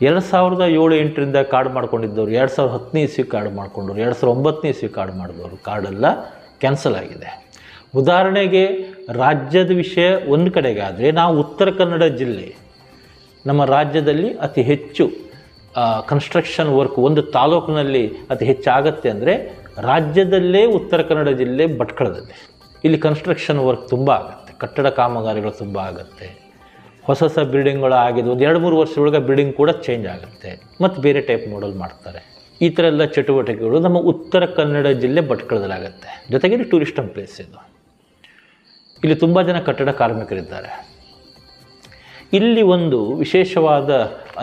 ಎರಡು ಸಾವಿರದ ಏಳು ಎಂಟರಿಂದ ಕಾರ್ಡ್ ಮಾಡ್ಕೊಂಡಿದ್ದವ್ರು, ಎರಡು ಸಾವಿರದ ಹತ್ತನೇ ಇಸ್ವಿ ಕಾರ್ಡ್ ಮಾಡ್ಕೊಂಡವ್ರು, ಎರಡು ಸಾವಿರದ ಒಂಬತ್ತನೇ ಇಸ್ವಿ ಕಾರ್ಡ್ ಮಾಡಿದವರು. ಕಾರ್ಡೆಲ್ಲ ಕ್ಯಾನ್ಸಲ್ ಆಗಿದೆ. ಉದಾಹರಣೆಗೆ ರಾಜ್ಯದ ವಿಷಯ ಒಂದು ಕಡೆಗಾದರೆ, ನಾವು ಉತ್ತರ ಕನ್ನಡ ಜಿಲ್ಲೆ, ನಮ್ಮ ರಾಜ್ಯದಲ್ಲಿ ಅತಿ ಹೆಚ್ಚು ಕನ್ಸ್ಟ್ರಕ್ಷನ್ ವರ್ಕ್ ಒಂದು ತಾಲೂಕಿನಲ್ಲಿ ಅತಿ ಹೆಚ್ಚಾಗತ್ತೆ ಅಂದರೆ ರಾಜ್ಯದಲ್ಲೇ ಉತ್ತರ ಕನ್ನಡ ಜಿಲ್ಲೆ ಭಟ್ಕಳದಲ್ಲಿ. ಇಲ್ಲಿ ಕನ್ಸ್ಟ್ರಕ್ಷನ್ ವರ್ಕ್ ತುಂಬ ಆಗುತ್ತೆ, ಕಟ್ಟಡ ಕಾಮಗಾರಿಗಳು ತುಂಬ ಆಗುತ್ತೆ. ಹೊಸ ಹೊಸ ಬಿಲ್ಡಿಂಗ್ಗಳು ಆಗಿದೆ ಒಂದು ಎರಡು ಮೂರು ವರ್ಷದೊಳಗೆ ಬಿಲ್ಡಿಂಗ್ ಕೂಡ ಚೇಂಜ್ ಆಗುತ್ತೆ. ಮತ್ತು ಬೇರೆ ಟೈಪ್ ಮಾಡಲ್ ಮಾಡ್ತಾರೆ. ಈ ಥರ ಎಲ್ಲ ಚಟುವಟಿಕೆಗಳು ನಮ್ಮ ಉತ್ತರ ಕನ್ನಡ ಜಿಲ್ಲೆ ಭಟ್ಕಳದಲ್ಲಾಗುತ್ತೆ. ಜೊತೆಗೆ ಇದು ಟೂರಿಸ್ಟಮ್ ಪ್ಲೇಸ್ ಇದು. ಇಲ್ಲಿ ತುಂಬ ಜನ ಕಟ್ಟಡ ಕಾರ್ಮಿಕರಿದ್ದಾರೆ. ಇಲ್ಲಿ ಒಂದು ವಿಶೇಷವಾದ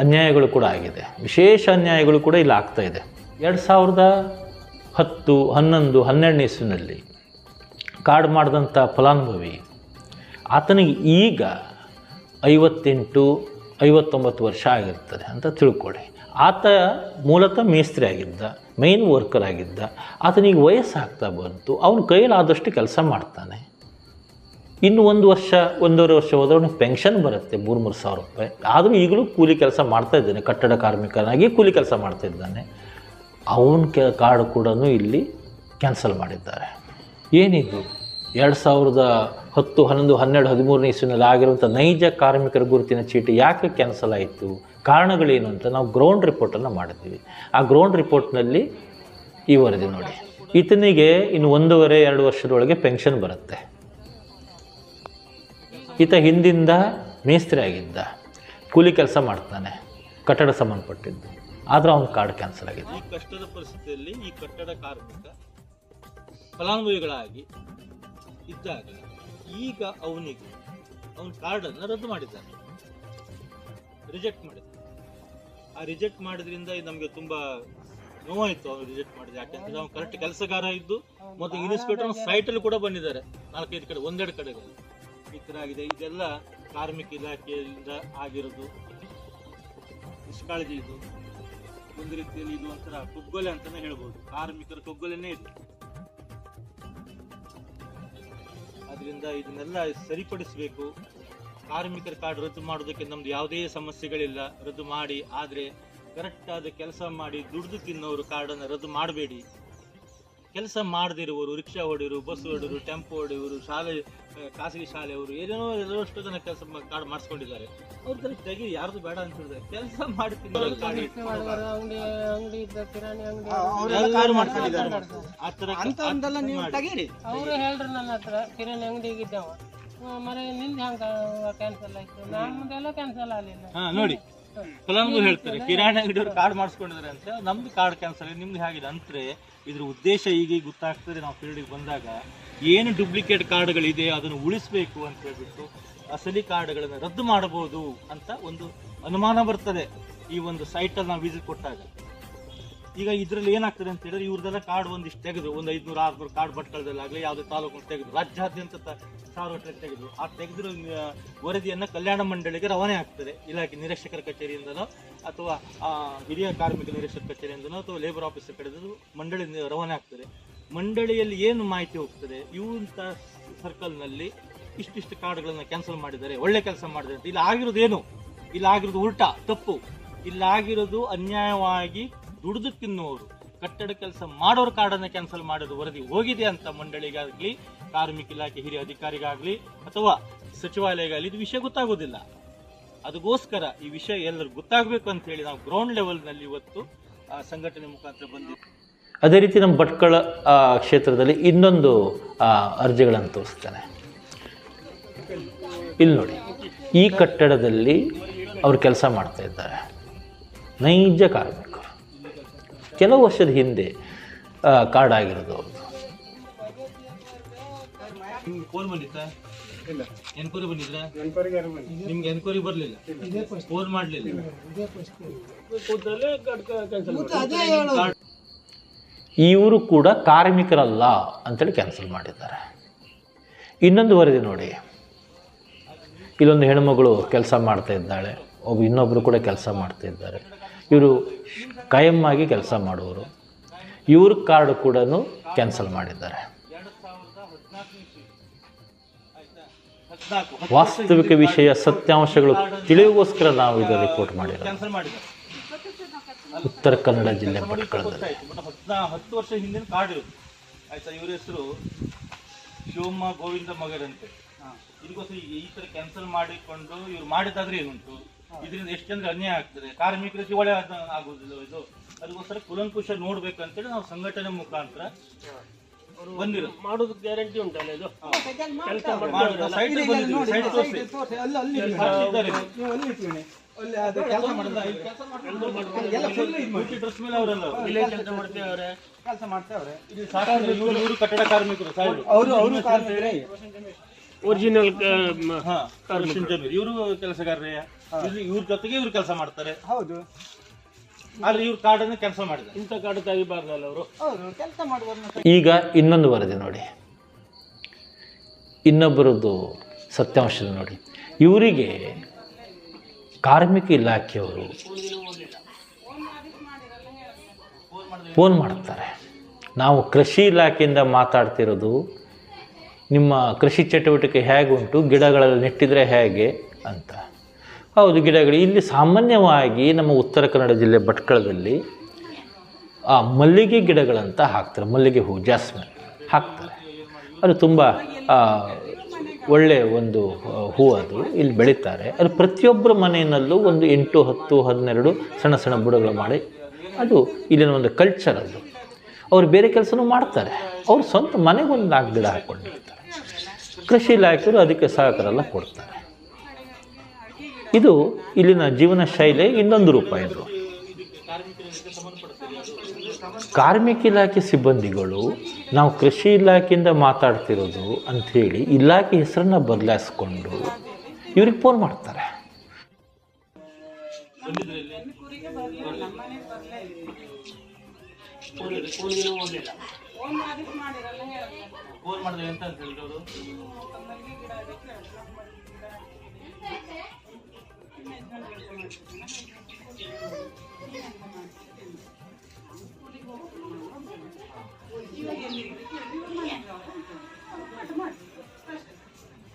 ಅನ್ಯಾಯಗಳು ಕೂಡ ಆಗಿದೆ. ವಿಶೇಷ ಅನ್ಯಾಯಗಳು ಕೂಡ ಇಲ್ಲಿ ಆಗ್ತಾ ಇದೆ. ಎರಡು ಸಾವಿರದ ಹತ್ತು, ಹನ್ನೊಂದು, ಹನ್ನೆರಡನೇ ಇಸ್ವಿನಲ್ಲಿ ಕಾರ್ಡ್ ಮಾಡಿದಂಥ ಫಲಾನುಭವಿ, ಆತನಿಗೆ ಈಗ ಐವತ್ತೆಂಟು, ಐವತ್ತೊಂಬತ್ತು ವರ್ಷ ಆಗಿರ್ತದೆ ಅಂತ ತಿಳ್ಕೊಳ್ಳಿ. ಆತ ಮೂಲತಃ ಮೇಸ್ತ್ರಿ ಆಗಿದ್ದ ಮೈನ್ ವರ್ಕರ್ ಆಗಿದ್ದ. ಆತನಿಗೆ ವಯಸ್ಸಾಗ್ತಾ ಬಂತು. ಅವನ ಕೈಲಾದಷ್ಟು ಕೆಲಸ ಮಾಡ್ತಾನೆ. ಇನ್ನು ಒಂದು ವರ್ಷ, ಒಂದೂವರೆ ವರ್ಷ ಹೋದ್ರೆ ಅವನಿಗೆ ಪೆನ್ಷನ್ ಬರುತ್ತೆ ಮೂರು ಮೂರು ಸಾವಿರ ರೂಪಾಯಿ. ಆದರೂ ಈಗಲೂ ಕೂಲಿ ಕೆಲಸ ಮಾಡ್ತಾ ಇದ್ದಾನೆ, ಕಟ್ಟಡ ಕಾರ್ಮಿಕನಾಗಿ ಕೂಲಿ ಕೆಲಸ ಮಾಡ್ತಾ ಇದ್ದಾನೆ. ಅವನ ಕೆ ಕಾರ್ಡ್ ಕೂಡ ಇಲ್ಲಿ ಕ್ಯಾನ್ಸಲ್ ಮಾಡಿದ್ದಾರೆ. ಏನಿದು? ಎರಡು ಸಾವಿರದ ಹತ್ತು, ಹನ್ನೊಂದು, ಹನ್ನೆರಡು, ಹದಿಮೂರನೇ ಇಸ್ವಿನಲ್ಲಿ ಆಗಿರುವಂಥ ನೈಜ ಕಾರ್ಮಿಕರ ಗುರುತಿನ ಚೀಟಿ ಯಾಕೆ ಕ್ಯಾನ್ಸಲ್ ಆಯಿತು? ಕಾರಣಗಳೇನು ಅಂತ ನಾವು ಗ್ರೌಂಡ್ ರಿಪೋರ್ಟನ್ನು ಮಾಡಿದ್ದೀವಿ. ಆ ಗ್ರೌಂಡ್ ರಿಪೋರ್ಟ್ನಲ್ಲಿ ಈ ವರದಿ ನೋಡಿ. ಈತನಿಗೆ ಇನ್ನು ಒಂದೂವರೆ, ಎರಡು ವರ್ಷದೊಳಗೆ ಪೆನ್ಷನ್ ಬರುತ್ತೆ. ಈತ ಹಿಂದಿಂದ ಮೇಸ್ತ್ರಿ ಆಗಿದ್ದ. ಕೂಲಿ ಕೆಲಸ ಮಾಡ್ತಾನೆ. ಕಟ್ಟಡ ಸಂಬಂಧಪಟ್ಟಿದ್ದು. ಆದರೆ ಅವನ ಕಾರ್ಡ್ ಕ್ಯಾನ್ಸಲ್ ಆಗಿದೆ. ಕಷ್ಟದ ಪರಿಸ್ಥಿತಿಯಲ್ಲಿ ಈ ಕಟ್ಟಡ ಕಾರ್ಮಿಕ ಫಲಾನುಭವಿಗಳಾಗಿ ಇದ್ದಾಗ ಈಗ ಅವನಿಗೆ ಅವನ ಕಾರ್ಡನ್ನು ರದ್ದು ಮಾಡಿದ್ದಾನೆ. ರಿಜೆಕ್ಟ್ ಮಾಡಿದ ಆ ರಿಜೆಕ್ಟ್ ಮಾಡಿದ್ರಿಂದ ನಮಗೆ ತುಂಬಾ ನೋವಾಯಿತು ಅವನು ರಿಜೆಕ್ಟ್ ಮಾಡಿದ ಯಾಕಂದ್ರೆ ಅವನು ಕರೆಕ್ಟ್ ಕೆಲಸಗಾರ ಇದ್ದು ಮತ್ತು ಇನ್ಸ್ಪೆಕ್ಟರ್ ಸೈಟಲ್ಲಿ ಕೂಡ ಬಂದಿದ್ದಾರೆ. ನಾಲ್ಕೈದು ಕಡೆ ಒಂದೆರಡು ಕಡೆಗಳು ಈ ಥರ ಆಗಿದೆ ಇದೆಲ್ಲ ಕಾರ್ಮಿಕ ಇಲಾಖೆಯಿಂದ ಆಗಿರೋದು. ನಿಷ್ಕಾಳಜಿ ಇದು. ಒಂದು ರೀತಿಯಲ್ಲಿ ಇದು ಒಂಥರ ಕೊಗ್ಗೊಲೆ ಅಂತಾನೆ ಹೇಳ್ಬೋದು. ಕಾರ್ಮಿಕರ ಕೊಗ್ಗೊಲೆನೇ ಇದು. ಅದರಿಂದ ಇದನ್ನೆಲ್ಲ ಸರಿಪಡಿಸಬೇಕು. ಕಾರ್ಮಿಕರ ಕಾರ್ಡ್ ರದ್ದು ಮಾಡೋದಕ್ಕೆ ನಮ್ದು ಯಾವುದೇ ಸಮಸ್ಯೆಗಳಿಲ್ಲ. ರದ್ದು ಮಾಡಿ, ಆದರೆ ಕರೆಕ್ಟಾದ ಕೆಲಸ ಮಾಡಿ ದುಡಿದು ತಿನ್ನೋರು ಕಾರ್ಡನ್ನು ರದ್ದು ಮಾಡಬೇಡಿ. ಕೆಲಸ ಮಾಡದಿರುವವರು ರಿಕ್ಷಾ ಹೊಡೆಯರು ಬಸ್ ಹೊಡೆಯರು ಟೆಂಪೋ ಹೊಡೆಯವರು ಶಾಲೆ ಖಾಸಗಿ ಶಾಲೆಯವರು ಏನೇನೋ ಎಲ್ಲಷ್ಟು ಜನ ಕೆಲಸ ಕಾರ್ಡ್ ಮಾಡಿಸ್ಕೊಂಡಿದ್ದಾರೆ. ಅವ್ರ ಕೆಲಸ ತೆಗಿ ಯಾರ್ದು ಬೇಡ ಅಂತ ಹೇಳಿದ್ರೆ ಕೆಲಸ ಮಾಡಿ ತಿನ್ನೋರು ಕಾರ್ಡ್ ಇಟ್ಕೊಳ್ಬಾರ್ದು. ಅಂಗಡಿ ಅಂಗಡಿ ಇದ್ದ ಕಿರಾಣಿ ಅಂಗಡಿ ಎಲ್ಲರೂ ಮಾಡ್ತಾರೆ ಎಲ್ಲರೂ ಆ ತರ ಅಂತಂದೆಲ್ಲ ನೀವು ಮಾಡಿ. ಅವರು ಹೇಳ್ರಿ ನನ್ನ ಹತ್ರ ಕಿರಾಣಿ ಅಂಗಡಿಗೆ ಇದ್ದಾವ. ಮರ ನಿಂದ ಹಂಗ ಕ್ಯಾನ್ಸಲ್ ಆಯ್ತು? ನಮ್ದೆಲ್ಲ ಕ್ಯಾನ್ಸಲ್ ಆಗಲಿಲ್ಲ. ಹಾ ನೋಡಿ. ಫಲಾನುಭವಿ ಹೇಳ್ತಾರೆ ಕಿರಾಣಿ ಅಂಗಡಿಯವರು ಕಾರ್ಡ್ ಮಾಡಿಸ್ಕೊಂಡಿದ್ದಾರೆ ಅಂತ ನಮ್ದು ಕಾರ್ಡ್ ಕ್ಯಾನ್ಸಲ್ ನಿಮ್ದು ಹೇಗಿದೆ? ಅಂದ್ರೆ ಇದ್ರ ಉದ್ದೇಶ ಈಗ ಗೊತ್ತಾಗ್ತದೆ ನಾವು ಫೀಲ್ಡಿಗೆ ಬಂದಾಗ. ಏನು ಡುಪ್ಲಿಕೇಟ್ ಕಾರ್ಡ್ಗಳಿದೆ ಅದನ್ನು ಉಳಿಸಬೇಕು ಅಂತ ಹೇಳ್ಬಿಟ್ಟು ಅಸಲಿ ಕಾರ್ಡ್ಗಳನ್ನು ರದ್ದು ಮಾಡಬಹುದು ಅಂತ ಒಂದು ಅನುಮಾನ ಬರ್ತದೆ. ಈ ಒಂದು ಸೈಟಲ್ಲಿ ನಾವು ವಿಸಿಟ್ ಕೊಟ್ಟಾಗ. ಈಗ ಇದರಲ್ಲಿ ಏನಾಗ್ತದೆ ಅಂತ ಹೇಳಿದ್ರೆ ಇವ್ರದೆಲ್ಲ ಕಾರ್ಡ್ ಒಂದಿಷ್ಟು ತೆಗೆದು, ಒಂದು ಐದ್ನೂರು, ಆರ್ನೂರು ಕಾರ್ಡ್ ಭಟ್ಕಳದಲ್ಲಾಗಲಿ ಯಾವುದೇ ತಾಲೂಕು ತೆಗೆದು ರಾಜ್ಯಾದ್ಯಂತ ಸಾರ್ವಜನಿಕ ತೆಗೆದು, ಆ ತೆಗೆದಿರೋ ವರದಿಯನ್ನು ಕಲ್ಯಾಣ ಮಂಡಳಿಗೆ ರವಾನೆ ಆಗ್ತದೆ. ಇಲಾಖೆ ನಿರೀಕ್ಷಕರ ಕಚೇರಿಯಿಂದನೋ ಅಥವಾ ಹಿರಿಯ ಕಾರ್ಮಿಕ ನಿರೀಕ್ಷಕ ಕಚೇರಿಯಿಂದನೋ ಅಥವಾ ಲೇಬರ್ ಆಫೀಸರ್ ಕಡೆದು ಮಂಡಳಿ ರವಾನೆ ಆಗ್ತದೆ. ಮಂಡಳಿಯಲ್ಲಿ ಏನು ಮಾಹಿತಿ ಹೋಗ್ತದೆ? ಇವಂಥ ಸರ್ಕಲ್ನಲ್ಲಿ ಇಷ್ಟಿಷ್ಟು ಕಾರ್ಡ್ಗಳನ್ನು ಕ್ಯಾನ್ಸಲ್ ಮಾಡಿದ್ದಾರೆ, ಒಳ್ಳೆ ಕೆಲಸ ಮಾಡಿದ್ದಾರೆ ಇಲ್ಲಿ ಆಗಿರೋದೇನು? ಇಲ್ಲಿ ಆಗಿರೋದು ಉಲ್ಟಾ, ತಪ್ಪು. ಇಲ್ಲಾಗಿರೋದು ಅನ್ಯಾಯವಾಗಿ ದುಡಿದು ತಿನ್ನುವವರು ಕಟ್ಟಡ ಕೆಲಸ ಮಾಡೋರು ಕಾರ್ಡನ್ನ ಕ್ಯಾನ್ಸಲ್ ಮಾಡೋದು ವರದಿ ಹೋಗಿದೆ ಅಂತ ಮಂಡಳಿಗಾಗಲಿ, ಕಾರ್ಮಿಕ ಇಲಾಖೆ ಹಿರಿಯ ಅಧಿಕಾರಿಗಾಗಲಿ ಅಥವಾ ಸಚಿವಾಲಯಗಾಗಲಿ ಇದು ವಿಷಯ ಗೊತ್ತಾಗೋದಿಲ್ಲ. ಅದಕ್ಕೋಸ್ಕರ ಈ ವಿಷಯ ಎಲ್ಲರೂ ಗೊತ್ತಾಗಬೇಕು ಅಂತ ಹೇಳಿ ನಾವು ಗ್ರೌಂಡ್ ಲೆವೆಲ್ನಲ್ಲಿ ಇವತ್ತು ಸಂಘಟನೆ ಮುಖಾಂತರ ಬಂದಿದ್ದೀವಿ ಅದೇ ರೀತಿ ನಮ್ಮ ಭಟ್ಕಳ ಕ್ಷೇತ್ರದಲ್ಲಿ ಇನ್ನೊಂದು ಅರ್ಜಿಗಳನ್ನು ತೋರಿಸ್ತಾನೆ. ಇಲ್ಲಿ ನೋಡಿ, ಈ ಕಟ್ಟಡದಲ್ಲಿ ಅವರು ಕೆಲಸ ಮಾಡ್ತಾ ಇದ್ದಾರೆ. ನೈಜ ಕಾರ್ಮಿಕರು. ಕೆಲವು ವರ್ಷದ ಹಿಂದೆ ಕಾರ್ಡ್ ಆಗಿರೋದು ಅವ್ರದ್ದು ಫೋನ್ ಬಂದಿತ್ತಾ? ಎನ್ಕ್ವೈರಿ ಬಂದಿದ್ರ? ನಿಮ್ಗೆ ಎನ್ಕ್ವೈರಿ ಬರ್ಲಿಲ್ಲ? ಫೋನ್ ಮಾಡ್ಲಿಲ್ಲ? ಇವರು ಕೂಡ ಕಾರ್ಮಿಕರಲ್ಲ ಅಂತೇಳಿ ಕ್ಯಾನ್ಸಲ್ ಮಾಡಿದ್ದಾರೆ. ಇನ್ನೊಂದು ವರದಿ ನೋಡಿ. ಇಲ್ಲೊಂದು ಹೆಣ್ಮಗಳು ಕೆಲಸ ಮಾಡ್ತಾ ಇದ್ದಾಳೆ ಒಬ್ಬ ಇನ್ನೊಬ್ಬರು ಕೂಡ ಕೆಲಸ ಮಾಡ್ತಾ ಇದ್ದಾರೆ. ಇವರು ಕಾಯಮ್ಮಾಗಿ ಕೆಲಸ ಮಾಡುವರು ಇವ್ರ ಕಾರ್ಡ್ ಕೂಡ ಕ್ಯಾನ್ಸಲ್ ಮಾಡಿದ್ದಾರೆ. ವಾಸ್ತವಿಕ ವಿಷಯ, ಸತ್ಯಾಂಶಗಳು ತಿಳಿಯೋಗೋಸ್ಕರ ನಾವು ಇದು ರಿಪೋರ್ಟ್ ಮಾಡಿಲ್ಲ ಉತ್ತರ ಕನ್ನಡ ಜಿಲ್ಲೆ ಭಟ್ಕಳದಲ್ಲಿ ಹತ್ತು ವರ್ಷ ಹಿಂದಿನ ಕಾರ್ಡ್ ಆಯ್ತಾ, ಇವ್ರ ಹೆಸರು ಶಿವಮ್ಮ ಗೋವಿಂದ ಮಗರಂತೆ. ಇದಕ್ಕೋಸ್ಕರ ಈ ಥರ ಕ್ಯಾನ್ಸಲ್ ಮಾಡಿಕೊಂಡು ಇವ್ರು ಮಾಡಿದ್ದಾದ್ರೆ ಏನುಂಟು? ಇದರಿಂದ ಎಷ್ಟು ಜನರಿಗೆ ಅನ್ಯಾಯ ಆಗ್ತದೆ? ಕಾರ್ಮಿಕರಿಗೆ ಒಳ್ಳೆ ಆಗೋದಿಲ್ಲ ಇದು. ಅದಕ್ಕೋಸ್ಕರ ಕುಲಂಕುಶ ನೋಡ್ಬೇಕಂತೇಳಿ ನಾವು ಸಂಘಟನೆ ಮುಖಾಂತರ ಬಂದಿರೋದು. ಮಾಡೋದು ಗ್ಯಾರಂಟಿ ಉಂಟಲ್ಲ ಇದು? ಕೆಲಸ ಮಾಡ್ತೇವ್ರೆ ಕೆಲಸ ಮಾಡ್ತಾವ್ರೆ ಕಟ್ಟಡ ಕಾರ್ಮಿಕರು. ಅವರು ಅವರು ಕಾರ್ಮಿಕರೇ. ಒರಿಜಿನಲ್ ಹಾ, ಇವರು ಕೆಲಸಗಾರರೇ. ಇವ್ರು- ಇವ್ರ ಜೊತೆಗೆ ಇವ್ರು ಕೆಲಸ ಮಾಡ್ತಾರೆ. ಹೌದು. ಆದ್ರೆ ಇವ್ರ ಕಾರ್ಡ್ ಕೆಲಸ ಕ್ಯಾನ್ಸಲ್ ಮಾಡಿದ್ದಾರೆ. ಇಂಥ ಕಾಡು ತೆಗಿಬಾರ್ದಲ್ಲ ಅವರು? ಹೌದು ಕೆಲಸ ಮಾಡುವ ಈಗ ಇನ್ನೊಂದು ವರದಿ ನೋಡಿ. ಇನ್ನೊಬ್ಬರದ್ದು ಸತ್ಯಾಂಶ ನೋಡಿ. ಇವರಿಗೆ ಕಾರ್ಮಿಕ ಇಲಾಖೆಯವರು ಫೋನ್ ಮಾಡ್ತಾರೆ. ನಾವು ಕೃಷಿ ಇಲಾಖೆಯಿಂದ ಮಾತಾಡ್ತಿರೋದು ನಿಮ್ಮ ಕೃಷಿ ಚಟುವಟಿಕೆ ಹೇಗುಂಟು, ಗಿಡಗಳಲ್ಲಿ ನೆಟ್ಟಿದರೆ ಹೇಗೆ ಅಂತ. ಹೌದು, ಗಿಡಗಳು. ಇಲ್ಲಿ ಸಾಮಾನ್ಯವಾಗಿ ನಮ್ಮ ಉತ್ತರ ಕನ್ನಡ ಜಿಲ್ಲೆ ಭಟ್ಕಳದಲ್ಲಿ, ಆ, ಮಲ್ಲಿಗೆ ಗಿಡಗಳಂತ ಹಾಕ್ತಾರೆ. ಮಲ್ಲಿಗೆ ಹೂ, ಜಾಸ್ಮಿನ್ ಹಾಕ್ತಾರೆ. ಅದು ತುಂಬ ಒಳ್ಳೆಯ ಒಂದು ಹೂ ಅದು. ಇಲ್ಲಿ ಬೆಳೀತಾರೆ. ಅದು ಪ್ರತಿಯೊಬ್ಬರ ಮನೆಯಲ್ಲೂ ಒಂದು ಎಂಟು, ಹತ್ತು, ಹನ್ನೆರಡು ಸಣ್ಣ ಸಣ್ಣ ಬುಡಗಳು ಮಾಡಿ, ಅದು ಇಲ್ಲಿನ ಒಂದು ಕಲ್ಚರ್ ಅದು. ಅವ್ರು ಬೇರೆ ಕೆಲಸನೂ ಮಾಡ್ತಾರೆ. ಅವ್ರು ಸ್ವಂತ ಮನೆಗೊಂದು ನಾಲ್ಕು ಗಿಡ ಹಾಕ್ಕೊಂಡಿರ್ತಾರೆ. ಕೃಷಿ ಇಲಾಖೆಯವರು ಅದಕ್ಕೆ ಸಹಕಾರಲ್ಲ ಕೊಡ್ತಾರೆ. ಇದು ಇಲ್ಲಿನ ಜೀವನ ಶೈಲಿ, ಇನ್ನೊಂದು ರೂಪ ಇದು. ಕಾರ್ಮಿಕ ಇಲಾಖೆ ಸಿಬ್ಬಂದಿಗಳು ನಾವು ಕೃಷಿ ಇಲಾಖೆಯಿಂದ ಮಾತಾಡ್ತಿರೋದು ಅಂಥೇಳಿ ಇಲಾಖೆ ಹೆಸರನ್ನ ಬದಲಾಯಿಸ್ಕೊಂಡು ಇವ್ರಿಗೆ ಫೋನ್ ಮಾಡ್ತಾರೆ. ಫೋನ್ ಮಾಡಿದ್ರೆ ಎಂತ ಅಂತ ಹೇಳಿದ್ರು ಅವರು?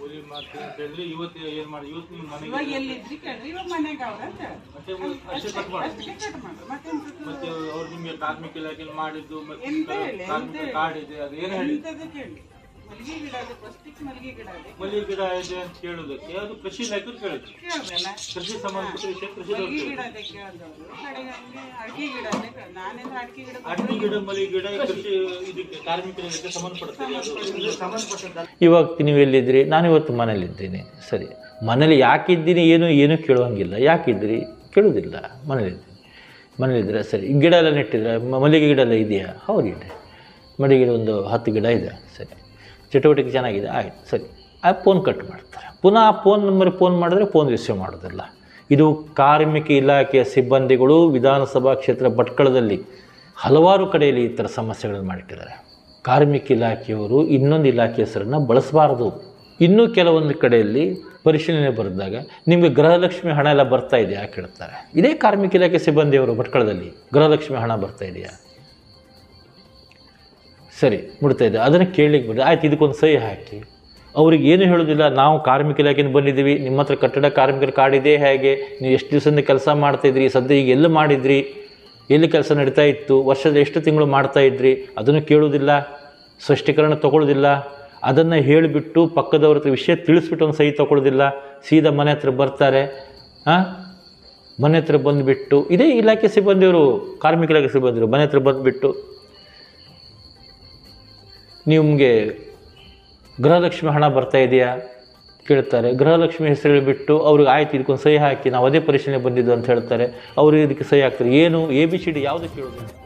ಕೂಲಿ ಮಾಡ್ತೀನಿ ಅಂತ ಹೇಳಿ ಇವತ್ತು ಏನ್ ಮಾಡಿ ಇವತ್ತು ನಿಮ್ಮ ಮನೆಗೆ ಎಲ್ಲಿದ್ರಿ ಕೇಳ್ರಿ. ಇವಾಗ ಮನೆಗೆ ಅವ್ರಂತ ಮತ್ತೆ ಅಷ್ಟೇ ಕಟ್ ಮಾಡಿ ಅಷ್ಟಕ್ಕೆ ಕಟ್ ಮಾಡ್ರಿ ಮತ್ತೇನ್ ಮತ್ತೆ ಅವ್ರು ನಿಮ್ಗೆ ಕಾರ್ಮಿಕ ಇಲಾಖೆ ಮಾಡಿದ್ದು ಮತ್ತೆ ಎಂತ ಹೇಳಿ, ಎಂತ ಕಾರ್ಡ್ ಇದೆ ಅದು ಏನು ಹೇಳಿ? ಮಲ್ಲಿಗೆ ಗಿಡ ಇದೆ ಮಲ್ಲಿಗೆ ಗಿಡ ಇದೆ ಮಲ್ಲಿಗೆ ಗಿಡ ಇದೆ ಅಂತ ಕೇಳೋದಕ್ಕೆ ಅದು ಕೃಷಿ ಇಲಾಖೆ ಕೇಳಿದ್ರು. ಕೇಳ್ದಲ್ಲ? ಕೃಷಿ ಸಂಬಂಧಪಟ್ಟ ವಿಷಯ ಕೃಷಿ ಮಲ್ಲಿಗೆ ಗಿಡ ಇದೆ ಕೇಳ್ದವ್ರು. ಕಡೆಗೆ ಹಂಗೆ ಅಡಿಕೆ ಗಿಡ ಇದೆ ನಾನೇನು ಅಡಿಕೆ ಗಿಡ ಅಡಿಕೆ ಗಿಡ ಮಲ್ಲಿಗೆ ಗಿಡ ಕೃಷಿ ಇದಕ್ಕೆ ಕಾರ್ಮಿಕರಿಗೆ ಸಂಬಂಧಪಟ್ಟಂತ ಇವಾಗ ನೀವು ಎಲ್ಲಿದ್ರಿ ನಾನು ಇವತ್ತು ಮನೇಲಿದ್ದೀನಿ ಸರಿ. ಮನೇಲಿ ಯಾಕಿದ್ದೀನಿ ಏನು ಏನೂ ಕೇಳುವಂಗಿಲ್ಲ. ಯಾಕಿದ್ರಿ ಕೇಳೋದಿಲ್ಲ. ಮನೇಲಿದ್ದೀನಿ. ಮನೇಲಿದ್ದರೆ ಸರಿ. ಗಿಡ ಎಲ್ಲ ನೆಟ್ಟಿದ್ರೆ ಮಲ್ಲಿಗೆ ಗಿಡ ಎಲ್ಲ ಇದೆಯಾ? ಹೌದು ಇದೆ. ಮಲ್ಲಿಗೆ ಗಿಡ ಒಂದು ಹತ್ತು ಗಿಡ ಇದೆ. ಸರಿ. ಚಟುವಟಿಕೆ ಚೆನ್ನಾಗಿದೆ, ಆಯ್ತು, ಸರಿ. ಆ ಫೋನ್ ಕಟ್ ಮಾಡ್ತಾರೆ. ಪುನಃ ಆ ಫೋನ್ ನಂಬರ್ ಫೋನ್ ಮಾಡಿದ್ರೆ ಫೋನ್ ರಿಸೀವ್ ಮಾಡೋದಿಲ್ಲ. ಇದು ಕಾರ್ಮಿಕ ಇಲಾಖೆಯ ಸಿಬ್ಬಂದಿಗಳು ವಿಧಾನಸಭಾ ಕ್ಷೇತ್ರ ಭಟ್ಕಳದಲ್ಲಿ ಹಲವಾರು ಕಡೆಯಲ್ಲಿ ಈ ಥರ ಸಮಸ್ಯೆಗಳನ್ನು ಮಾಡಿಟ್ಟಿದ್ದಾರೆ. ಕಾರ್ಮಿಕ ಇಲಾಖೆಯವರು ಇನ್ನೊಂದು ಇಲಾಖೆ ಹೆಸರನ್ನು ಬಳಸಬಾರದು. ಇನ್ನೂ ಕೆಲವೊಂದು ಕಡೆಯಲ್ಲಿ ಪರಿಶೀಲನೆ ಬರೆದಾಗ ನಿಮಗೆ ಗೃಹಲಕ್ಷ್ಮಿ ಹಣ ಎಲ್ಲ ಬರ್ತಾ ಇದೆಯಾ ಕೇಳ್ತಾರೆ. ಇದೇ ಕಾರ್ಮಿಕ ಇಲಾಖೆ ಸಿಬ್ಬಂದಿಯವರು ಭಟ್ಕಳದಲ್ಲಿ ಗೃಹಲಕ್ಷ್ಮಿ ಹಣ ಬರ್ತಾ ಇದೆಯಾ? ಸರಿ, ಮುಡ್ತಾ ಇದೆ ಅದನ್ನು ಕೇಳಲಿಕ್ಕೆ ಬಿಡಿ ಆಯ್ತು, ಇದಕ್ಕೊಂದು ಸಹಿ ಹಾಕಿ. ಅವ್ರಿಗೆ ಏನು ಹೇಳೋದಿಲ್ಲ, ನಾವು ಕಾರ್ಮಿಕ ಇಲಾಖೆಯಿಂದ ಬಂದಿದ್ದೀವಿ, ನಿಮ್ಮ ಹತ್ರ ಕಟ್ಟಡ ಕಾರ್ಮಿಕರ ಕಾರ್ಡ್ ಇದೆ ಹೇಗೆ, ನೀವು ಎಷ್ಟು ದಿವಸದಿಂದ ಕೆಲಸ ಮಾಡ್ತಾಯಿದ್ರಿ ಸದ್ಯ ಈಗ ಎಲ್ಲಿ ಮಾಡಿದ್ರಿ, ಎಲ್ಲಿ ಕೆಲಸ ನಡೀತಾ ಇತ್ತು, ವರ್ಷದ ಎಷ್ಟು ತಿಂಗಳು ಮಾಡ್ತಾಯಿದ್ರಿ ಅದನ್ನು ಕೇಳೋದಿಲ್ಲ, ಸ್ಪಷ್ಟೀಕರಣ ತೊಗೊಳ್ಳೋದಿಲ್ಲ ಅದನ್ನು ಹೇಳಿಬಿಟ್ಟು ಪಕ್ಕದವ್ರ ಹತ್ರ ವಿಷಯ ತಿಳಿಸ್ಬಿಟ್ಟು ಒಂದು ಸಹಿ ತಗೊಳ್ಳೋದಿಲ್ಲ ಸೀದಾ ಮನೆ ಹತ್ರ ಬರ್ತಾರೆ. ಹಾಂ ಮನೆ ಹತ್ರ ಬಂದುಬಿಟ್ಟು, ಇದೇ ಇಲಾಖೆ ಸಿಬ್ಬಂದಿಯವರು, ಕಾರ್ಮಿಕ ಇಲಾಖೆ ಸಿಬ್ಬಂದಿಯವರು ಮನೆ ಹತ್ರ ಬಂದುಬಿಟ್ಟು ನಿಮಗೆ ಗೃಹಲಕ್ಷ್ಮಿ ಹಣ ಬರ್ತಾ ಇದೆಯಾ? ಕೇಳ್ತಾರೆ. ಗೃಹಲಕ್ಷ್ಮಿ ಹೆಸರು ಬಿಟ್ಟು ಅವ್ರಿಗೆ ಆಯ್ತು, ಇದಕ್ಕೊಂದು ಸಹಿ ಹಾಕಿ, ನಾವು ಅದೇ ಪರಿಶೀಲನೆ ಬಂದಿದ್ದು ಅಂತ ಹೇಳ್ತಾರೆ. ಅವರು ಇದಕ್ಕೆ ಸಹಿ ಹಾಕ್ತಾರೆ. ಏನು? ಎ ಬಿ ಸಿ ಡಿ ಯಾವುದು ಕೇಳೋದಿಲ್ಲ